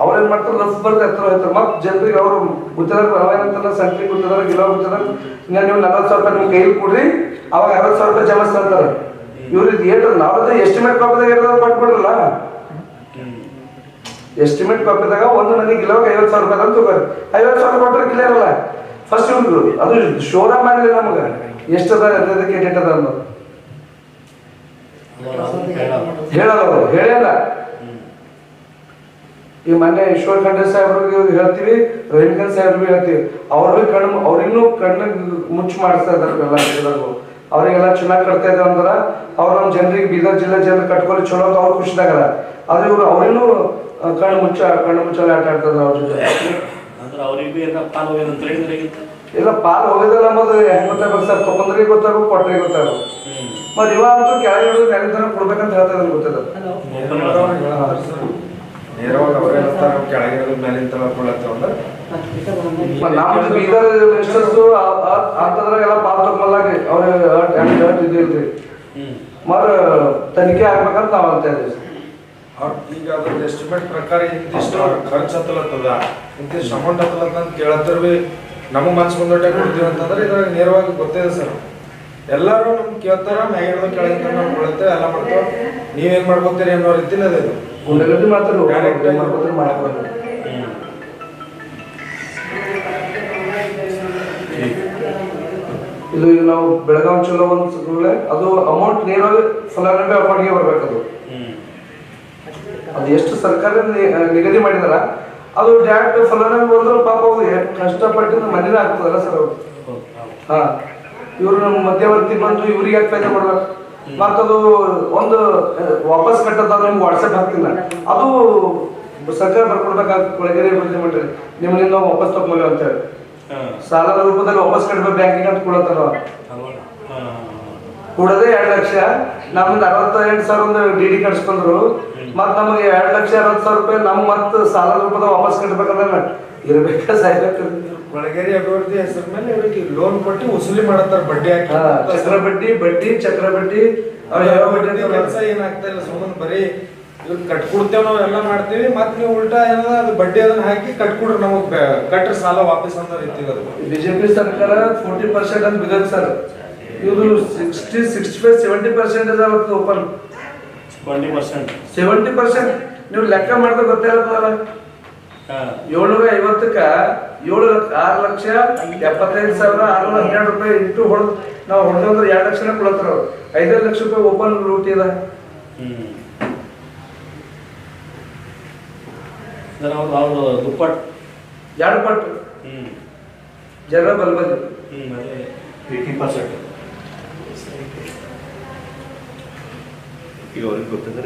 ಅವ್ರೇನ್ ಮಾಡ್ತಾರೆ? ರಫ್ ಬರ್ತಾ ಎತ್ತರ ಹೋಗ್ತಾರೆ. ಮತ್ತೆ ಜನರಿಗೆ ಅವರು ಗುತ್ತದಾರ ಅವೇನಂತಾರ ಸಂಕ್ರಿ ಗುತ್ತದಾರ ಗಿಲ ಗುತ್ತದಾರ ಇನ್ನ ನೀವು ನಲ್ವತ್ತು ಸಾವಿರ ರೂಪಾಯಿ ನಿಮ್ಗೆ ಕೈಲಿ ಕೊಡ್ರಿ ಅವಾಗ ಅರವತ್ತು ಸಾವಿರ ರೂಪಾಯಿ ಜಮಾಸ್ತಾರೆ ಇವ್ರಿಗೆ ಏಟ್ ನಾವತ್ತೆ ಎಸ್ಟಿಮೇಟ್ ಕಾಪಿದಾಗ ಇರೋದ್ರ ಕೊಟ್ಬಿಡ್ರಲ್ಲ? ಎಸ್ಟಿಮೇಟ್ ಕಾಪಿದಾಗ ಒಂದು ಮನೆಗೆ ಗಿಲೋಗೆ ಐವತ್ತು ಸಾವಿರ ರೂಪಾಯಿ ಅಂತ ತಗೋರಿ. ಐವತ್ತು ಸಾವಿರ ಕೊಟ್ಟರೆ ಕ್ಲಿಯರ್ ಅಲ್ಲ? ಫಸ್ಟ್ ಇವ್ರು ಅದು ಶೋರ ಮಾಡಿಲ್ಲ ನಮಗೆ. ಎಷ್ಟದ ಅದಕ್ಕೆ ಅದ ಅನ್ನೋದು. ಹೇಳಲ್ಲ ಅವರು ಹೇಳಲ್ಲ ಈ ಮೊನ್ನೆ ಈಶ್ವರ್ ಖಂಡ್ರೆ ಸಾಹೇಬ್ರಿಗೆ ಹೇಳ್ತೀವಿ ರವಿಕಾಂತ್ ಸಾಹೇಬ್ರಿಗೆ ಹೇಳ್ತೀವಿ. ಅವ್ರಿಗೆ ಕಣ್ಣು ಅವ್ರಿಗೂ ಕಣ್ಣು ಮುಚ್ಚು ಮಾಡಿಸ್ತಾ ಎಲ್ಲಾ ಎಲ್ಲ ಜಿಲ್ಲೆಗೂ ಅವರಿಗೆಲ್ಲ ಚೆನ್ನಾಗಿ ಕಟ್ತಾ ಇದ್ದಾರೆ ಅಂದ್ರೆ ಅವ್ರು ನಮ್ಮ ಜನರಿಗೆ ಬೀದರ್ ಜಿಲ್ಲೆ ಜನರು ಕಟ್ಕೊಳ್ಳಿ ಚಲೋ ಅಂತ ಅವ್ರು ಖುಷಿದಾಗಲ್ಲ ಆದ್ರೆ ಇವ್ರು ಅವ್ರಿಗೂ ಕಣ್ಣು ಮುಚ್ಚ ಕಣ್ಣು ಮುಚ್ಚಲ್ಲ ಆಟ ಆಡ್ತಾ ಇದ್ರು ಅವ್ರ ಜೊತೆ. ಇಲ್ಲ ಪಾಲ್ ಹೋಗಿದಲ್ಲ ಅಂಬೋದು ಹೆಂಗ್ ಗೊತ್ತಾಗ ಸರ್ ತಗೊಂಡ್ರಿಗೆ ಗೊತ್ತಾಗಬೇಕು ಕೊಟ್ರಿ ಗೊತ್ತಾಗಬೇಕು ಮತ್ತೆ ಇವಾಗ ಅಂತೂ ಕೆಳಗೆ ಹಿಡಿದು ಕೊಡ್ಬೇಕಂತ ಹೇಳ್ತಾ ಇದ್ರು ಗೊತ್ತದ ನೇರವಾಗಿ ಅವರೇ ಹೇಳ್ತಾರೆ ಕೆಳಗಿರೋದು ಮೇಲಿನ ಬೀದರ್ ಮಿನಿಸ್ಟರ್ಸ್ ಅವ್ರ ಇದಿಲ್ರಿ ಮರ ತನಿಖೆ ಆಗ್ಬೇಕಂತ ನಾವ್ ಅಂತ ಇದ್ದೀವಿ ಈಗ ಅದ್ರದ್ದು ಎಸ್ಟಿಮೇಟ್ ಪ್ರಕಾರ ಇಂತಿಷ್ಟು ಖರ್ಚು ಹತ್ತಲತ್ತದ. ಇಂತಿಷ್ಟು ಅಮೌಂಟ್ ಹತ್ತಲತ್ತ ಅಂತ ಕೇಳತ್ತಾರ ಭೀ ನಮಗೆ ಮನ್ಸು ಮುಂದೆ ಕೊಡ್ತೀವಿ ಅಂತಂದ್ರೆ ಇದ್ರಾಗ ನೇರವಾಗಿ ಗೊತ್ತಿದೆ ಸರ್. ಎಲ್ಲರೂ ನಮ್ಗೆ ಕೇಳ್ತಾರ ಮ್ಯಾಗಿಡ್ದು ಕೆಳಗಿಂದ ನಾವು ಕೊಡುತ್ತೆ ಎಲ್ಲ ಮಾಡ್ತೇವೆ ನೀವೇನ್ ಮಾಡ್ಕೊತೀರಿ ಅನ್ನೋ ರೀತಿಲಿ ಅದೇ ಇದು. ಗುಂಡೆಗಡ್ಡಿ ಮಾತ್ರ ಮಾಡ್ಕೊತಾರೆ ಮಾಡ್ಕೊತಾರೆ ಇದು ಈಗ ನಾವು ಬೆಳಗಾವಿ ಚಲೋ ಒಂದು ಅದು ಅಮೌಂಟ್ ನೇರವಾಗಿ ಫಲಾನುಭವಿ ಅಕೌಂಟ್ಗೆ ಬರ್ಬೇಕದು. ಅದು ಎಷ್ಟು ಸರ್ಕಾರ ನಿಗದಿ ಮಾಡಿದಾರ ಅದು ಡೈರೆಕ್ಟ್ ಫಲಾನುಭವಿ ಬಂದ್ರೆ ಪಾಪ ಅವ್ರು ಎಷ್ಟ್ ಕಷ್ಟಪಟ್ಟಿದ್ದು ಮನೇಲಿ ಆಗ್ತದಲ್ಲ ಸರ್ ಅವ್ರು. ಹಾ. ಇವ್ರು ನಮ್ಮ ಮಧ್ಯವರ್ತಿ ಬಂದು ಇವ್ರಿಗೆ ಯಾಕೆ ಫೈದಾ ಮಾಡ್ಬೇಕು ಮತ್ತದು ಒಂದು ವಾಪಸ್ ಕಟ್ಟದ ನಿಮ್ಗೆ ವಾಟ್ಸಪ್ ಹಾಕ್ತಿಲ್ಲ. ಅದು ಸರ್ಕಾರ ಬರ್ಕೊಡ್ಬೇಕಾಗ್ತದೆ ಕೊಳಗೇರಿ ಮಂಡಳಿ ನಿಮ್ಮನಿಂದ ವಾಪಸ್ ತಗೊಂಬಲ್ಲ ಅಂತ ಹೇಳಿ. ಸಾಲದ ರೂಪದಲ್ಲಿ ವಾಪಸ್ ಕಟ್ಟಬೇಕು ಬ್ಯಾಂಕಿಗೆ ಅಂತ ಕೊಡತ್ತಲ್ಲ ಕೊಡದೆ ಎರಡ್ ಲಕ್ಷ. ನಮ್ದು ಅರವತ್ತೆಂಟು ಸಾವಿರ ಒಂದು ಡಿ ಡಿ ಕಟ್ಸ್ಕೊಂಡ್ರು. ಮತ್ ನಮಗೆ ಎರಡ್ ಲಕ್ಷ ಅರವತ್ತು ಸಾವಿರ ರೂಪಾಯಿ ನಮ್ ಮತ್ ಸಾಲದ ರೂಪದ ವಾಪಸ್ ಕಟ್ಬೇಕಂದ್ರೆ ಇರ್ಬೇಕಾ ಸಾಯ್ಬೇಕು ಒಳಗೇರಿ ಅಭಿವೃದ್ಧಿ ಹೆಸರ ಮೇಲೆ ಇವ್ರಿಗೆ ಲೋನ್ ಕೊಟ್ಟು ವಸೂಲಿ ಮಾಡತ್ತಾರ ಬಡ್ಡಿ ಹಾಕಿ. ಚಕ್ರ ಬಡ್ಡಿ ಬಡ್ಡಿ ಚಕ್ರ ಬಡ್ಡಿ. ಅವ್ರು ಯಾವ ಬಡ್ಡಿ ಅಂತ ಕೆಲಸ ಏನಾಗ್ತಾ ಇಲ್ಲ ಸುಮ್ಮನೆ ಬರೀ ಇವ್ರು ಕಟ್ಕೊಡ್ತೇವೆ ನಾವು ಎಲ್ಲ ಮಾಡ್ತೀವಿ ಮತ್ತೆ ನೀವು ಉಲ್ಟಾ ಏನದ ಅದು ಬಡ್ಡಿ ಅದನ್ನ ಹಾಕಿ ಕಟ್ಕೊಡ್ರಿ ನಮಗ್ ಕಟ್ರ ಸಾಲ ವಾಪಸ್ ಅಂತ ರೀತಿ ಅದು ಬಿಜೆಪಿ ಸರ್ಕಾರ ಫೋರ್ಟಿ ಪರ್ಸೆಂಟ್ ಅಂತ ಬಿದ್ದ ಸರ್. ಇವರು sixty sixty five seventy percent ಅವತ್ತು open twenty percent seventy percent ನೀವು ಲೆಕ್ಕ ಮಾಡಿದ್ರೆ ಗೊತ್ತೇ ಆಗ್ತದಲ್ಲ. ಏಳ್ನೂರ ಐವತ್ತಕ್ಕ ಏಳು ಲಕ್ಷ ಆರು ಲಕ್ಷ ಎಪ್ಪತ್ತೈದು ಸಾವಿರ ಆರುನೂರ ಹನ್ನೆರಡು ರೂಪಾಯಿ ಇಟ್ಟು ಹೊಡೆದು ನಾವು ಹೊಡೆದಂದ್ರೆ ಎರಡು ಲಕ್ಷನೇ ಕೊಡತ್ತಾರ ಅವ್ರು. ಐದೈದು ಲಕ್ಷ ರೂಪಾಯಿ ಓಪನ್ ಲೂಟ್ ಇದೆ ಹ್ಮ್. ಸರ್ ಅವ್ರು ಅವ್ರು ದುಪ್ಪಟ್ ಎರಡು ಪಟ್ಟು ಹ್ಮ್. ಜನ ಬಲ್ಬಲ್ ಹ್ಮ್ ಅದೇ ಏಯ್ಟಿ ಪರ್ಸೆಂಟ್.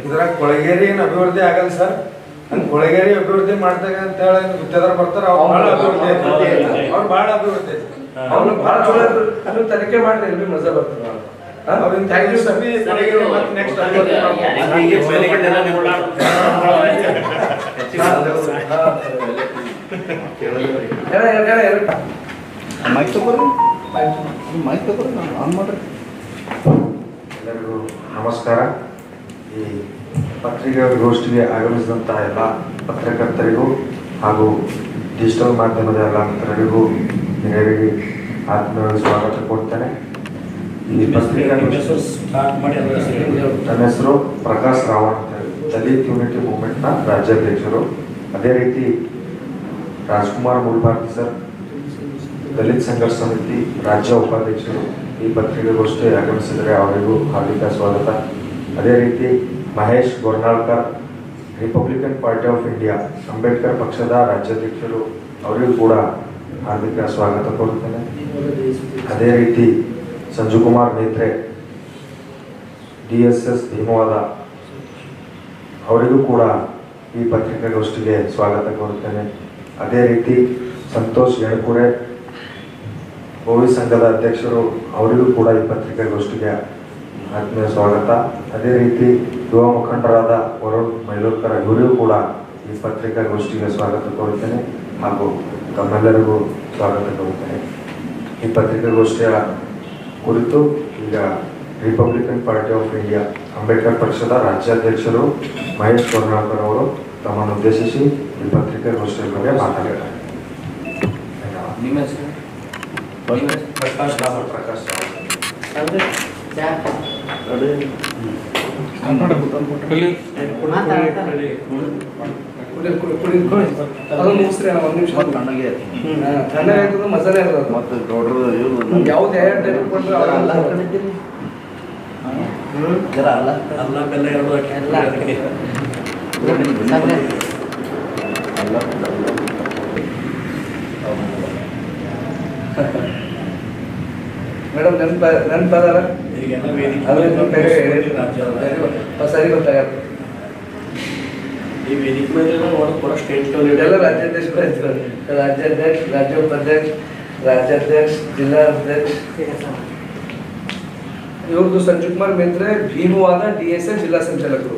ಇದ್ರಾಗ ಕೊಳಗೇರಿ ಏನು ಅಭಿವೃದ್ಧಿ ಆಗಲ್ಲ ಸರ್? ಕೊಳಗೇರಿ ಅಭಿವೃದ್ಧಿ ಮಾಡ್ದಾಗ ಅಂತ ಹೇಳಿ ಗುತ್ತೇದಾರ ಬರ್ತಾರ ಅವ್ರು ಬಹಳ ಅಭಿವೃದ್ಧಿ ಐತಿ ಅವ್ರು ಬಹಳ ಅಭಿವೃದ್ಧಿ ಐತಿ ಅವ್ರು ಬಹಳ ಚಲೋ ಅದು ತನಿಖೆ ಮಾಡ್ರಿ ಎಲ್ಲಿ ಮಜಾ ಬರ್ತದೆ ಅವ್ರಿಂದ ಥ್ಯಾಂಕ್ ಯು ಸರ್ ಕೊಳಗೇರಿ ಮತ್ತೆ ನೆಕ್ಸ್ಟ್ ಅಭಿವೃದ್ಧಿ ಮಾಡ್ತಾರೆ. ಎಲ್ಲರಿಗೂ ನಮಸ್ಕಾರ. ಈ ಪತ್ರಿಕಾಗೋಷ್ಠಿಗೆ ಆಗಮಿಸಿದಂಥ ಎಲ್ಲ ಪತ್ರಕರ್ತರಿಗೂ ಹಾಗೂ ಡಿಜಿಟಲ್ ಮಾಧ್ಯಮದ ಎಲ್ಲ ಮಿತ್ರರಿಗೂ ಹಿರಿಯರಿಗೆ ಆತ್ಮೀಯ ಸ್ವಾಗತ ಕೊಡ್ತೇನೆ ಈ ನನ್ನ ಹೆಸರು ಪ್ರಕಾಶ್ ರಾವಣ್ ಅಂತ ಹೇಳಿ. ದಲಿತ್ ಯೂನಿಟಿ ಮೂವ್ಮೆಂಟ್ನ ರಾಜ್ಯಾಧ್ಯಕ್ಷರು. ಅದೇ ರೀತಿ ರಾಜ್ಕುಮಾರ್ ಮುಲ್ಬಾರ್ತಿ ಸರ್ ದಲಿತ್ ಸಂಘರ್ಷ ಸಮಿತಿ ರಾಜ್ಯ ಉಪಾಧ್ಯಕ್ಷರು ಈ ಪತ್ರಿಕಾಗೋಷ್ಠಿ ಆಗಮಿಸಿದರೆ ಅವರಿಗೂ ಹಾರ್ದಿಕ ಸ್ವಾಗತ. ಅದೇ ರೀತಿ Mahesh Gornalkar Republican Party of India Ambedkar ಪಕ್ಷದ ರಾಜ್ಯಾಧ್ಯಕ್ಷರು, ಅವರಿಗೂ ಕೂಡ ಹಾರ್ದಿಕ ಸ್ವಾಗತ ಕೋರುತ್ತೇನೆ. ಅದೇ ರೀತಿ Sanjukumar Metre, D S S Bhimavada, ಅವರಿಗೂ ಕೂಡ ಈ ಪತ್ರಿಕಾಗೋಷ್ಠಿಗೆ ಸ್ವಾಗತ ಕೋರುತ್ತೇನೆ. ಅದೇ ರೀತಿ ಸಂತೋಷ್ ಯಣಕುರೆ ಗೋವಿ ಸಂಘದ ಅಧ್ಯಕ್ಷರು, ಅವರಿಗೂ ಕೂಡ ಈ ಪತ್ರಿಕಾಗೋಷ್ಠಿಗೆ ಆತ್ಮೀಯ ಸ್ವಾಗತ. ಅದೇ ರೀತಿ ಯುವ ಮುಖಂಡರಾದ ವರುಣ್ ಮೈಲೂರ್ಕರ್ ಇವರಿಗೂ ಕೂಡ ಈ ಪತ್ರಿಕಾಗೋಷ್ಠಿಗೆ ಸ್ವಾಗತ ಕೋರುತ್ತೇನೆ ಹಾಗೂ ತಮ್ಮೆಲ್ಲರಿಗೂ ಸ್ವಾಗತ ಕೋರುತ್ತೇನೆ. ಈ ಪತ್ರಿಕಾಗೋಷ್ಠಿಯ ಕುರಿತು ಈಗ Republican Party of India Ambedkar ಪಕ್ಷದ ರಾಜ್ಯಾಧ್ಯಕ್ಷರು ಮಹೇಶ್ ಕೊರ್ನಾಳ್ಕರ್ ಅವರು ತಮ್ಮನ್ನು ಉದ್ದೇಶಿಸಿ ಈ ಪತ್ರಿಕಾಗೋಷ್ಠಿಯ ಬಗ್ಗೆ ಮಾತಾಡ್ತಾರೆ ನಿಮ್ಮ ಹೆಸರು? ಪ್ರಕಾಶ್ ರಾವ್ ಪ್ರಕಾಶ್ ತಣ್ಣಗೆ ಆಗ್ತದೆ ಮಸಾಲೆ ಇರ್ತದೆ ಮತ್ತು ಗೌಡ್ರು ಯಾವ್ದು ಯಾವ ಟೈಪ್ ಕೊಟ್ರೆ ಅಲ್ಲ ಅಲ್ಲ ಅಲ್ಲ ಬೆಲ್ಲ ಎಲ್ಲ ಮೇಡಮ್, ನೆನ್ಪ ನೆನ್ಪದಾರ? ಸರಿ ಗೊತ್ತಾಗತ್ತೆ ಈ ವೇದಿಕೆ ಮೇಲೆ ಒಳಗೆ ಸ್ಟೇಟ್ ಲೆವೆಲ್ ಇದೆಲ್ಲ ರಾಜ್ಯಾಧ್ಯಕ್ಷರು ಇರ್ತಾರೆ ರಾಜ್ಯಾಧ್ಯಕ್ಷ ರಾಜ್ಯ ಉಪಾಧ್ಯಕ್ಷ ರಾಜ್ಯಾಧ್ಯಕ್ಷ ಜಿಲ್ಲಾ ಅಧ್ಯಕ್ಷ. ಇವ್ರದ್ದು Sanjeev Kumar Metre Bhimavada D S A ಜಿಲ್ಲಾ ಸಂಚಾಲಕರು.